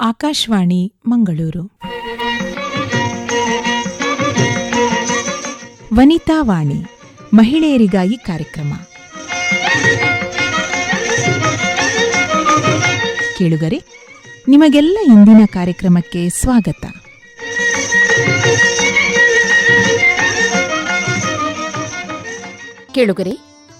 ಆಕಾಶವಾಣಿ ಮಂಗಳೂರು. ವನಿತಾ ವಾಣಿ, ಮಹಿಳೆಯರಿಗಾಗಿ ಕಾರ್ಯಕ್ರಮ. ಕೇಳುಗರೆ, ನಿಮಗೆಲ್ಲ ಇಂದಿನ ಕಾರ್ಯಕ್ರಮಕ್ಕೆ ಸ್ವಾಗತ. ಕೇಳುಗರೆ,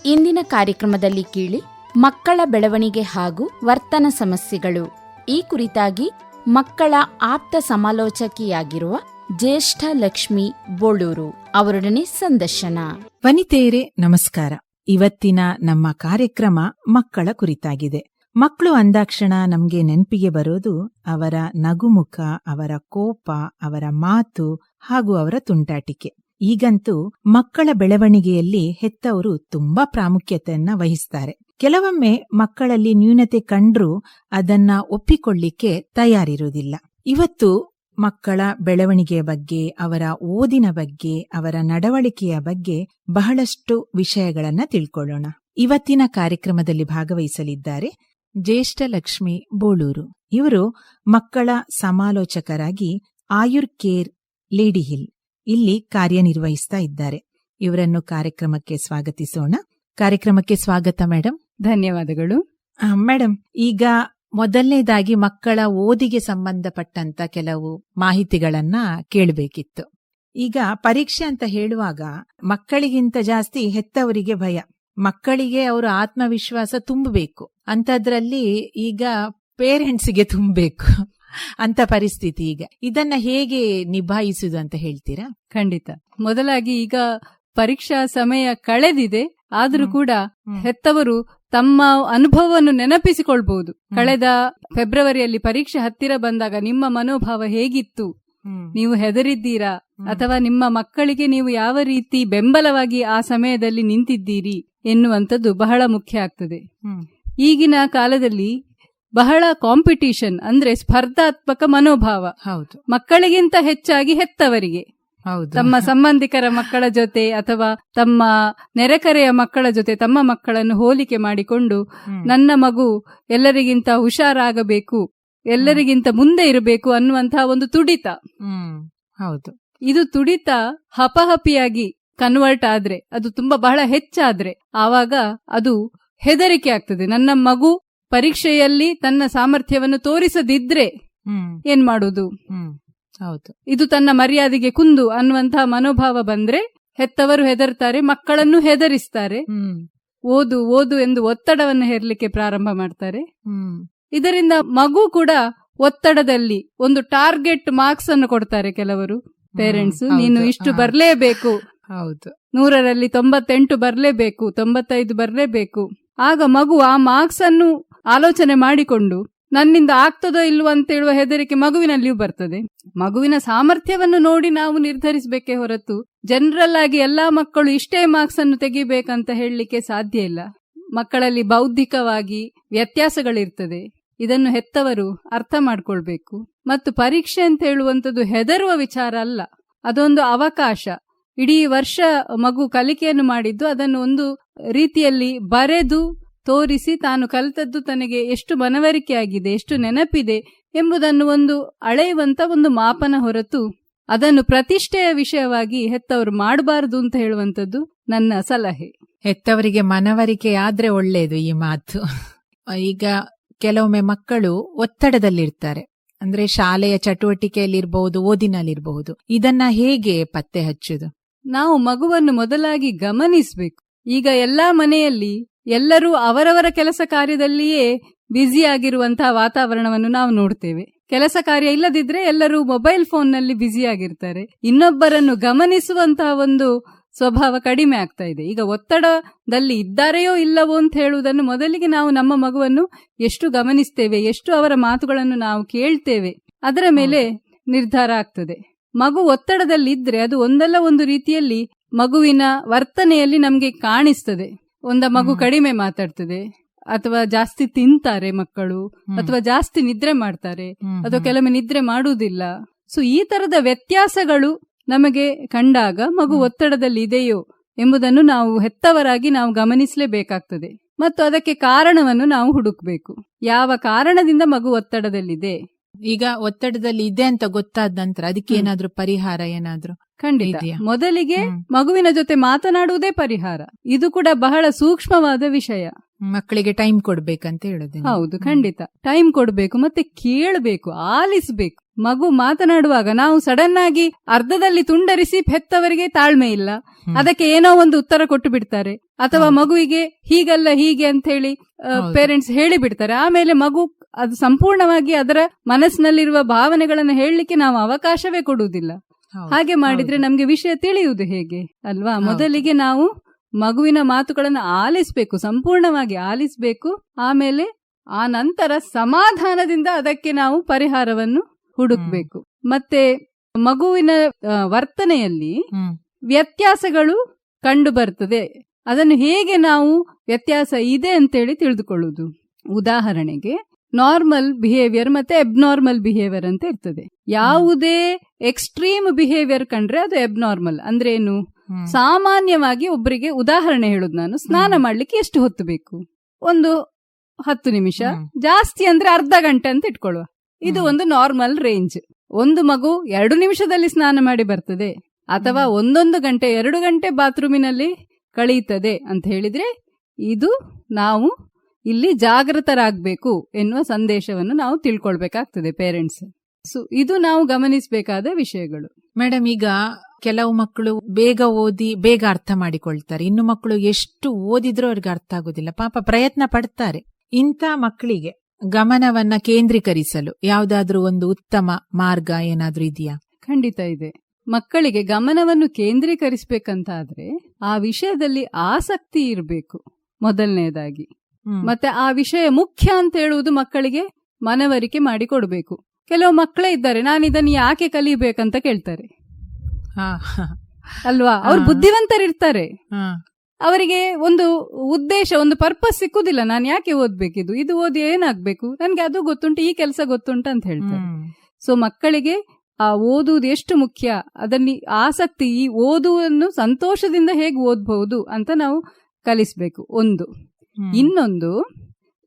ಇಂದಿನ ಕಾರ್ಯಕ್ರಮದಲ್ಲಿ ಕೇಳಿ ಮಕ್ಕಳ ಬೆಳವಣಿಗೆ ಹಾಗೂ ವರ್ತನ ಸಮಸ್ಯೆಗಳು. ಈ ಕುರಿತಾಗಿ ಮಕ್ಕಳ ಆಪ್ತ ಸಮಾಲೋಚಕಿಯಾಗಿರುವ ಜ್ಯೇಷ್ಠ ಲಕ್ಷ್ಮಿ ಬೋಳೂರು ಅವರೊಡನೆ ಸಂದರ್ಶನ. ವನಿತೆಯರೇ, ನಮಸ್ಕಾರ. ಇವತ್ತಿನ ನಮ್ಮ ಕಾರ್ಯಕ್ರಮ ಮಕ್ಕಳ ಕುರಿತಾಗಿದೆ. ಮಕ್ಕಳು ಅಂದಾಕ್ಷಣ ನಮ್ಗೆ ನೆನಪಿಗೆ ಬರೋದು ಅವರ ನಗುಮುಖ, ಅವರ ಕೋಪ, ಅವರ ಮಾತು ಹಾಗೂ ಅವರ ತುಂಟಾಟಿಕೆ. ಈಗಂತೂ ಮಕ್ಕಳ ಬೆಳವಣಿಗೆಯಲ್ಲಿ ಹೆತ್ತವರು ತುಂಬಾ ಪ್ರಾಮುಖ್ಯತೆಯನ್ನ ವಹಿಸ್ತಾರೆ. ಕೆಲವೊಮ್ಮೆ ಮಕ್ಕಳಲ್ಲಿ ನ್ಯೂನತೆ ಕಂಡ್ರೂ ಅದನ್ನ ಒಪ್ಪಿಕೊಳ್ಳಿಕ್ಕೆ ತಯಾರಿರುವುದಿಲ್ಲ. ಇವತ್ತು ಮಕ್ಕಳ ಬೆಳವಣಿಗೆಯ ಬಗ್ಗೆ, ಅವರ ಓದಿನ ಬಗ್ಗೆ, ಅವರ ನಡವಳಿಕೆಯ ಬಗ್ಗೆ ಬಹಳಷ್ಟು ವಿಷಯಗಳನ್ನ ತಿಳ್ಕೊಳ್ಳೋಣ. ಇವತ್ತಿನ ಕಾರ್ಯಕ್ರಮದಲ್ಲಿ ಭಾಗವಹಿಸಲಿದ್ದಾರೆ ಜ್ಯೇಷ್ಠ ಲಕ್ಷ್ಮಿ ಬೋಳೂರು. ಇವರು ಮಕ್ಕಳ ಸಮಾಲೋಚಕರಾಗಿ ಆಯುರ್ ಕೇರ್ ಲೇಡಿ ಹಿಲ್ ಇಲ್ಲಿ ಕಾರ್ಯನಿರ್ವಹಿಸ್ತಾ ಇದ್ದಾರೆ. ಇವರನ್ನು ಕಾರ್ಯಕ್ರಮಕ್ಕೆ ಸ್ವಾಗತಿಸೋಣ. ಕಾರ್ಯಕ್ರಮಕ್ಕೆ ಸ್ವಾಗತ ಮೇಡಮ್ ಧನ್ಯವಾದಗಳು. ಮೇಡಮ್ ಈಗ ಮೊದಲನೇದಾಗಿ ಮಕ್ಕಳ ಓದಿಗೆ ಸಂಬಂಧಪಟ್ಟಂತ ಕೆಲವು ಮಾಹಿತಿಗಳನ್ನ ಕೇಳಬೇಕಿತ್ತು. ಈಗ ಪರೀಕ್ಷೆ ಅಂತ ಹೇಳುವಾಗ ಮಕ್ಕಳಿಗಿಂತ ಜಾಸ್ತಿ ಹೆತ್ತವರಿಗೆ ಭಯ. ಮಕ್ಕಳಿಗೆ ಅವರ ಆತ್ಮವಿಶ್ವಾಸ ತುಂಬಬೇಕು. ಅಂತದ್ರಲ್ಲಿ ಈಗ ಪೇರೆಂಟ್ಸ್ಗೆ ತುಂಬಬೇಕು ಅಂತ ಪರಿಸ್ಥಿತಿ ಈಗ. ಇದನ್ನ ಹೇಗೆ ನಿಭಾಯಿಸುದು ಅಂತ ಹೇಳ್ತೀರಾ? ಖಂಡಿತ. ಮೊದಲಾಗಿ ಈಗ ಪರೀಕ್ಷಾ ಸಮಯ ಕಳೆದಿದೆ. ಆದ್ರೂ ಕೂಡ ಹೆತ್ತವರು ತಮ್ಮ ಅನುಭವವನ್ನು ನೆನಪಿಸಿಕೊಳ್ಬಹುದು. ಕಳೆದ ಫೆಬ್ರವರಿಯಲ್ಲಿ ಪರೀಕ್ಷೆ ಹತ್ತಿರ ಬಂದಾಗ ನಿಮ್ಮ ಮನೋಭಾವ ಹೇಗಿತ್ತು? ನೀವು ಹೆದರಿದ್ದೀರಾ? ಅಥವಾ ನಿಮ್ಮ ಮಕ್ಕಳಿಗೆ ನೀವು ಯಾವ ರೀತಿ ಬೆಂಬಲವಾಗಿ ಆ ಸಮಯದಲ್ಲಿ ನಿಂತಿದ್ದೀರಿ ಎನ್ನುವಂಥದ್ದು ಬಹಳ ಮುಖ್ಯ ಆಗ್ತದೆ. ಈಗಿನ ಕಾಲದಲ್ಲಿ ಬಹಳ ಕಾಂಪಿಟಿಷನ್ ಅಂದ್ರೆ ಸ್ಪರ್ಧಾತ್ಮಕ ಮನೋಭಾವ. ಹೌದು. ಮಕ್ಕಳಿಗಿಂತ ಹೆಚ್ಚಾಗಿ ಹೆತ್ತವರಿಗೆ. ತಮ್ಮ ಸಂಬಂಧಿಕರ ಮಕ್ಕಳ ಜೊತೆ ಅಥವಾ ತಮ್ಮ ನೆರೆಕರೆಯ ಮಕ್ಕಳ ಜೊತೆ ತಮ್ಮ ಮಕ್ಕಳನ್ನು ಹೋಲಿಕೆ ಮಾಡಿಕೊಂಡು ನನ್ನ ಮಗು ಎಲ್ಲರಿಗಿಂತ ಹುಷಾರಾಗಬೇಕು ಎಲ್ಲರಿಗಿಂತ ಮುಂದೆ ಇರಬೇಕು ಅನ್ನುವಂತಹ ಒಂದು ತುಡಿತ. ಹೌದು. ಇದು ತುಡಿತ ಹಪಹಪಿಯಾಗಿ ಕನ್ವರ್ಟ್ ಆದ್ರೆ ಅದು ತುಂಬಾ ಬಹಳ ಹೆಚ್ಚಾದ್ರೆ ಆವಾಗ ಅದು ಹೆದರಿಕೆ ಆಗ್ತದೆ. ನನ್ನ ಮಗು ಪರೀಕ್ಷೆಯಲ್ಲಿ ತನ್ನ ಸಾಮರ್ಥ್ಯವನ್ನು ತೋರಿಸದಿದ್ರೆ ಏನ್ ಮಾಡುದು ಹೌದು. ಇದು ತನ್ನ ಮರ್ಯಾದೆಗೆ ಕುಂದು ಅನ್ನುವಂತಹ ಮನೋಭಾವ ಬಂದ್ರೆ ಹೆತ್ತವರು ಹೆದರ್ತಾರೆ ಮಕ್ಕಳನ್ನು ಹೆದರಿಸ್ತಾರೆ. ಓದು ಓದು ಎಂದು ಒತ್ತಡವನ್ನು ಹೇರ್ಲಿಕ್ಕೆ ಪ್ರಾರಂಭ ಮಾಡ್ತಾರೆ. ಇದರಿಂದ ಮಗು ಕೂಡ ಒತ್ತಡದಲ್ಲಿ ಒಂದು ಟಾರ್ಗೆಟ್ ಮಾರ್ಕ್ಸ್ ಅನ್ನು ಕೊಡ್ತಾರೆ ಕೆಲವರು ಪೇರೆಂಟ್ಸ್. ನೀನು ಇಷ್ಟು. ಬರ್ಲೇಬೇಕು. ಹೌದು. ನೂರರಲ್ಲಿ ತೊಂಬತ್ತೆಂಟು ಬರ್ಲೇಬೇಕು ತೊಂಬತ್ತೈದು ಬರ್ಲೇಬೇಕು. ಆಗ ಮಗು ಆ ಮಾರ್ಕ್ಸ್ ಅನ್ನು ಆಲೋಚನೆ ಮಾಡಿಕೊಂಡು ನನ್ನಿಂದ ಆಗ್ತದೋ ಇಲ್ವೋ ಅಂತ ಹೇಳುವ ಹೆದರಿಕೆ ಮಗುವಿನಲ್ಲಿಯೂ ಬರ್ತದೆ. ಮಗುವಿನ ಸಾಮರ್ಥ್ಯವನ್ನು ನೋಡಿ ನಾವು ನಿರ್ಧರಿಸಬೇಕೆ ಹೊರತು ಜನರಲ್ ಆಗಿ ಎಲ್ಲಾ ಮಕ್ಕಳು ಇಷ್ಟೇ ಮಾರ್ಕ್ಸ್ ಅನ್ನು ತೆಗಿಬೇಕಂತ ಹೇಳಲಿಕ್ಕೆ ಸಾಧ್ಯ ಇಲ್ಲ. ಮಕ್ಕಳಲ್ಲಿ ಬೌದ್ಧಿಕವಾಗಿ ವ್ಯತ್ಯಾಸಗಳಿರ್ತದೆ. ಇದನ್ನು ಹೆತ್ತವರು ಅರ್ಥ ಮಾಡ್ಕೊಳ್ಬೇಕು. ಮತ್ತು ಪರೀಕ್ಷೆ ಅಂತ ಹೇಳುವಂಥದ್ದು ಹೆದರುವ ವಿಚಾರ ಅಲ್ಲ. ಅದೊಂದು ಅವಕಾಶ. ಇಡೀ ವರ್ಷ ಮಗು ಕಲಿಕೆಯನ್ನು ಮಾಡಿದ್ದು ಅದನ್ನು ಒಂದು ರೀತಿಯಲ್ಲಿ ಬರೆದು ತೋರಿಸಿ ತಾನು ಕಲಿತದ್ದು ತನಗೆ ಎಷ್ಟು ಮನವರಿಕೆಯಾಗಿದೆ ಎಷ್ಟು ನೆನಪಿದೆ ಎಂಬುದನ್ನು ಒಂದು ಅಳೆಯುವಂತ ಒಂದು ಮಾಪನ ಹೊರತು ಅದನ್ನು ಪ್ರತಿಷ್ಠೆಯ ವಿಷಯವಾಗಿ ಹೆತ್ತವರು ಮಾಡಬಾರದು ಅಂತ ಹೇಳುವಂಥದ್ದು ನನ್ನ ಸಲಹೆ. ಹೆತ್ತವರಿಗೆ ಮನವರಿಕೆ ಆದ್ರೆ ಒಳ್ಳೇದು ಈ ಮಾತು. ಈಗ ಕೆಲವೊಮ್ಮೆ ಮಕ್ಕಳು ಒತ್ತಡದಲ್ಲಿರ್ತಾರೆ. ಅಂದ್ರೆ ಶಾಲೆಯ ಚಟುವಟಿಕೆಯಲ್ಲಿರಬಹುದು ಓದಿನಲ್ಲಿರಬಹುದು. ಇದನ್ನ ಹೇಗೆ ಪತ್ತೆ ಹಚ್ಚುದು? ನಾವು ಮಗುವನ್ನು ಮೊದಲಾಗಿ ಗಮನಿಸಬೇಕು. ಈಗ ಎಲ್ಲಾ ಮನೆಯಲ್ಲಿ ಎಲ್ಲರೂ ಅವರವರ ಕೆಲಸ ಕಾರ್ಯದಲ್ಲಿಯೇ ಬ್ಯುಸಿ ಆಗಿರುವಂತಹ ವಾತಾವರಣವನ್ನು ನಾವು ನೋಡ್ತೇವೆ. ಕೆಲಸ ಕಾರ್ಯ ಇಲ್ಲದಿದ್ರೆ ಎಲ್ಲರೂ ಮೊಬೈಲ್ ಫೋನ್ನಲ್ಲಿ ಬ್ಯುಸಿ ಆಗಿರ್ತಾರೆ. ಇನ್ನೊಬ್ಬರನ್ನು ಗಮನಿಸುವಂತಹ ಒಂದು ಸ್ವಭಾವ ಕಡಿಮೆ ಆಗ್ತಾ ಇದೆ. ಈಗ ಒತ್ತಡದಲ್ಲಿ ಇದ್ದಾರೆಯೋ ಇಲ್ಲವೋ ಅಂತ ಹೇಳುವುದನ್ನು ಮೊದಲಿಗೆ ನಾವು ನಮ್ಮ ಮಗುವನ್ನು ಎಷ್ಟು ಗಮನಿಸ್ತೇವೆ, ಎಷ್ಟು ಅವರ ಮಾತುಗಳನ್ನು ನಾವು ಕೇಳ್ತೇವೆ, ಅದರ ಮೇಲೆ ನಿರ್ಧಾರ ಆಗ್ತದೆ. ಮಗು ಒತ್ತಡದಲ್ಲಿ ಇದ್ರೆ ಅದು ಒಂದಲ್ಲ ಒಂದು ರೀತಿಯಲ್ಲಿ ಮಗುವಿನ ವರ್ತನೆಯಲ್ಲಿ ನಮಗೆ ಕಾಣಿಸ್ತದೆ. ಒಂದ ಮಗು ಕಡಿಮೆ ಮಾತಾಡ್ತದೆ ಅಥವಾ ಜಾಸ್ತಿ ತಿಂತಾರೆ ಮಕ್ಕಳು ಅಥವಾ ಜಾಸ್ತಿ ನಿದ್ರೆ ಮಾಡ್ತಾರೆ ಅಥವಾ. ಕೆಲವೊಮ್ಮೆ ನಿದ್ರೆ ಮಾಡುವುದಿಲ್ಲ. ಸೊ ಈ ತರದ ವ್ಯತ್ಯಾಸಗಳು ನಮಗೆ ಕಂಡಾಗ ಮಗು ಒತ್ತಡದಲ್ಲಿ ಇದೆಯೋ ಎಂಬುದನ್ನು ನಾವು ಹೆತ್ತವರಾಗಿ ನಾವು ಗಮನಿಸಲೇಬೇಕಾಗ್ತದೆ. ಮತ್ತು ಅದಕ್ಕೆ ಕಾರಣವನ್ನು ನಾವು ಹುಡುಕಬೇಕು. ಯಾವ ಕಾರಣದಿಂದ ಮಗು ಒತ್ತಡದಲ್ಲಿದೆ? ಈಗ ಒತ್ತಡದಲ್ಲಿ ಇದೆ ಅಂತ ಗೊತ್ತಾದ ನಂತರ ಅದಕ್ಕೆ. ಏನಾದ್ರೂ ಪರಿಹಾರ ಏನಾದ್ರೂ? ಖಂಡಿತ. ಮೊದಲಿಗೆ ಮಗುವಿನ ಜೊತೆ ಮಾತನಾಡುವುದೇ ಪರಿಹಾರ. ಇದು ಕೂಡ ಬಹಳ ಸೂಕ್ಷ್ಮವಾದ ವಿಷಯ. ಮಕ್ಕಳಿಗೆ ಟೈಮ್ ಕೊಡ್ಬೇಕಂತ ಹೇಳುದು. ಹೌದು ಖಂಡಿತ. ಟೈಮ್ ಕೊಡ್ಬೇಕು ಮತ್ತೆ ಕೇಳಬೇಕು ಆಲಿಸ್ಬೇಕು. ಮಗು ಮಾತನಾಡುವಾಗ ನಾವು ಸಡನ್ ಆಗಿ ಅರ್ಧದಲ್ಲಿ ತುಂಡರಿಸಿ ಹೆತ್ತವರಿಗೆ ತಾಳ್ಮೆ ಇಲ್ಲ. ಅದಕ್ಕೆ ಏನೋ ಒಂದು ಉತ್ತರ ಕೊಟ್ಟು ಬಿಡ್ತಾರೆ. ಅಥವಾ ಮಗುವಿಗೆ ಹೀಗಲ್ಲ ಹೀಗೆ ಅಂತ ಹೇಳಿ. ಪೇರೆಂಟ್ಸ್ ಹೇಳಿ ಬಿಡ್ತಾರೆ ಆಮೇಲೆ ಮಗು ಅದು ಸಂಪೂರ್ಣವಾಗಿ ಅದರ ಮನಸ್ಸಿನಲ್ಲಿರುವ ಭಾವನೆಗಳನ್ನು ಹೇಳಲಿಕ್ಕೆ ನಾವು ಅವಕಾಶವೇ ಕೊಡುವುದಿಲ್ಲ. ಹಾಗೆ ಮಾಡಿದ್ರೆ. ನಮ್ಗೆ ವಿಷಯ ತಿಳಿಯುವುದು ಹೇಗೆ ಅಲ್ವಾ? ಮೊದಲಿಗೆ ನಾವು ಮಗುವಿನ ಮಾತುಗಳನ್ನು ಆಲಿಸ್ಬೇಕು ಸಂಪೂರ್ಣವಾಗಿ ಆಲಿಸ್ಬೇಕು ಆಮೇಲೆ ಆ ನಂತರ ಸಮಾಧಾನದಿಂದ ಅದಕ್ಕೆ ನಾವು ಪರಿಹಾರವನ್ನು ಹುಡುಕ್ಬೇಕು. ಮತ್ತೆ ಮಗುವಿನ ವರ್ತನೆಯಲ್ಲಿ ವ್ಯತ್ಯಾಸಗಳು ಕಂಡು ಬರ್ತದೆ. ಅದನ್ನು ಹೇಗೆ ನಾವು ವ್ಯತ್ಯಾಸ ಇದೆ ಅಂತೇಳಿ ತಿಳಿದುಕೊಳ್ಳುವುದು. ಉದಾಹರಣೆಗೆ ನಾರ್ಮಲ್ ಬಿಹೇವಿಯರ್ ಮತ್ತೆ ಎಬ್ನಾರ್ಮಲ್ ಬಿಹೇವಿಯರ್ ಅಂತ ಇರ್ತದೆ. ಯಾವುದೇ ಎಕ್ಸ್ಟ್ರೀಮ್ ಬಿಹೇವಿಯರ್ ಕಂಡ್ರೆ ಅದು ಎಬ್ನಾರ್ಮಲ್ ಅಂದ್ರೆ ಏನು? ಸಾಮಾನ್ಯವಾಗಿ ಒಬ್ಬರಿಗೆ ಉದಾಹರಣೆ ಹೇಳುದು ನಾನು. ಸ್ನಾನ. ಮಾಡ್ಲಿಕ್ಕೆ ಎಷ್ಟು ಹೊತ್ತು ಬೇಕು? ಒಂದು ಹತ್ತು ನಿಮಿಷ. ಜಾಸ್ತಿ ಅಂದ್ರೆ ಅರ್ಧ ಗಂಟೆ ಅಂತ ಇಟ್ಕೊಳ್ಳುವ. ಇದು ಒಂದು ನಾರ್ಮಲ್ ರೇಂಜ್ ಒಂದು ಮಗು ಎರಡು ನಿಮಿಷದಲ್ಲಿ ಸ್ನಾನ ಮಾಡಿ ಬರ್ತದೆ. ಅಥವಾ ಒಂದೊಂದು ಗಂಟೆ ಎರಡು ಗಂಟೆ ಬಾತ್ರೂಮಿನಲ್ಲಿ ಕಳೀತದೆ ಅಂತ ಹೇಳಿದ್ರೆ ಇದು ನಾವು ಇಲ್ಲಿ ಜಾಗೃತರಾಗಬೇಕು ಎನ್ನುವ ಸಂದೇಶವನ್ನು ನಾವು ತಿಳ್ಕೊಳ್ಬೇಕಾಗ್ತದೆ ಪೇರೆಂಟ್ಸ್ ಸೊ ಇದು ನಾವು ಗಮನಿಸಬೇಕಾದ ವಿಷಯಗಳು. ಮೇಡಮ್ ಈಗ ಕೆಲವು ಮಕ್ಕಳು ಬೇಗ ಓದಿ ಬೇಗ ಅರ್ಥ ಮಾಡಿಕೊಳ್ತಾರೆ. ಇನ್ನು ಮಕ್ಕಳು ಎಷ್ಟು ಓದಿದ್ರೂ ಅವ್ರಿಗೆ ಅರ್ಥ ಆಗೋದಿಲ್ಲ. ಪಾಪ ಪ್ರಯತ್ನ ಪಡ್ತಾರೆ. ಇಂಥ ಮಕ್ಕಳಿಗೆ ಗಮನವನ್ನ ಕೇಂದ್ರೀಕರಿಸಲು ಯಾವ್ದಾದ್ರೂ ಒಂದು ಉತ್ತಮ ಮಾರ್ಗ ಏನಾದ್ರೂ ಇದೆಯಾ? ಖಂಡಿತ ಇದೆ. ಮಕ್ಕಳಿಗೆ ಗಮನವನ್ನು ಕೇಂದ್ರೀಕರಿಸಬೇಕಂತಾದ್ರೆ ಆ ವಿಷಯದಲ್ಲಿ ಆಸಕ್ತಿ ಇರಬೇಕು. ಮೊದಲನೇದಾಗಿ. ಮತ್ತೆ ಆ ವಿಷಯ ಮುಖ್ಯ ಅಂತ ಹೇಳುವುದು ಮಕ್ಕಳಿಗೆ ಮನವರಿಕೆ ಮಾಡಿ ಕೊಡಬೇಕು. ಕೆಲವು ಮಕ್ಕಳೇ ಇದ್ದಾರೆ ನಾನು ಇದನ್ನು ಯಾಕೆ ಕಲಿಬೇಕಂತ ಕೇಳ್ತಾರೆ. ಅಲ್ವಾ? ಅವ್ರು. ಬುದ್ಧಿವಂತರಿರ್ತಾರೆ. ಅವರಿಗೆ ಒಂದು ಉದ್ದೇಶ ಒಂದು ಪರ್ಪಸ್ ಸಿಕ್ಕುದಿಲ್ಲ ನಾನು ಯಾಕೆ ಓದ್ಬೇಕಿದು? ಇದು ಓದಿ ಏನಾಗ್ಬೇಕು? ನನ್ಗೆ ಅದು ಗೊತ್ತುಂಟು ಈ ಕೆಲಸ ಗೊತ್ತುಂಟು ಅಂತ ಹೇಳ್ತಾರೆ. ಸೊ ಮಕ್ಕಳಿಗೆ ಆ ಓದುವುದು ಎಷ್ಟು ಮುಖ್ಯ? ಅದನ್ನ ಆಸಕ್ತಿ ಈ ಓದುವನ್ನು ಸಂತೋಷದಿಂದ ಹೇಗೆ ಓದ್ಬಹುದು ಅಂತ ನಾವು ಕಲಿಸ್ಬೇಕು ಒಂದು. ಇನ್ನೊಂದು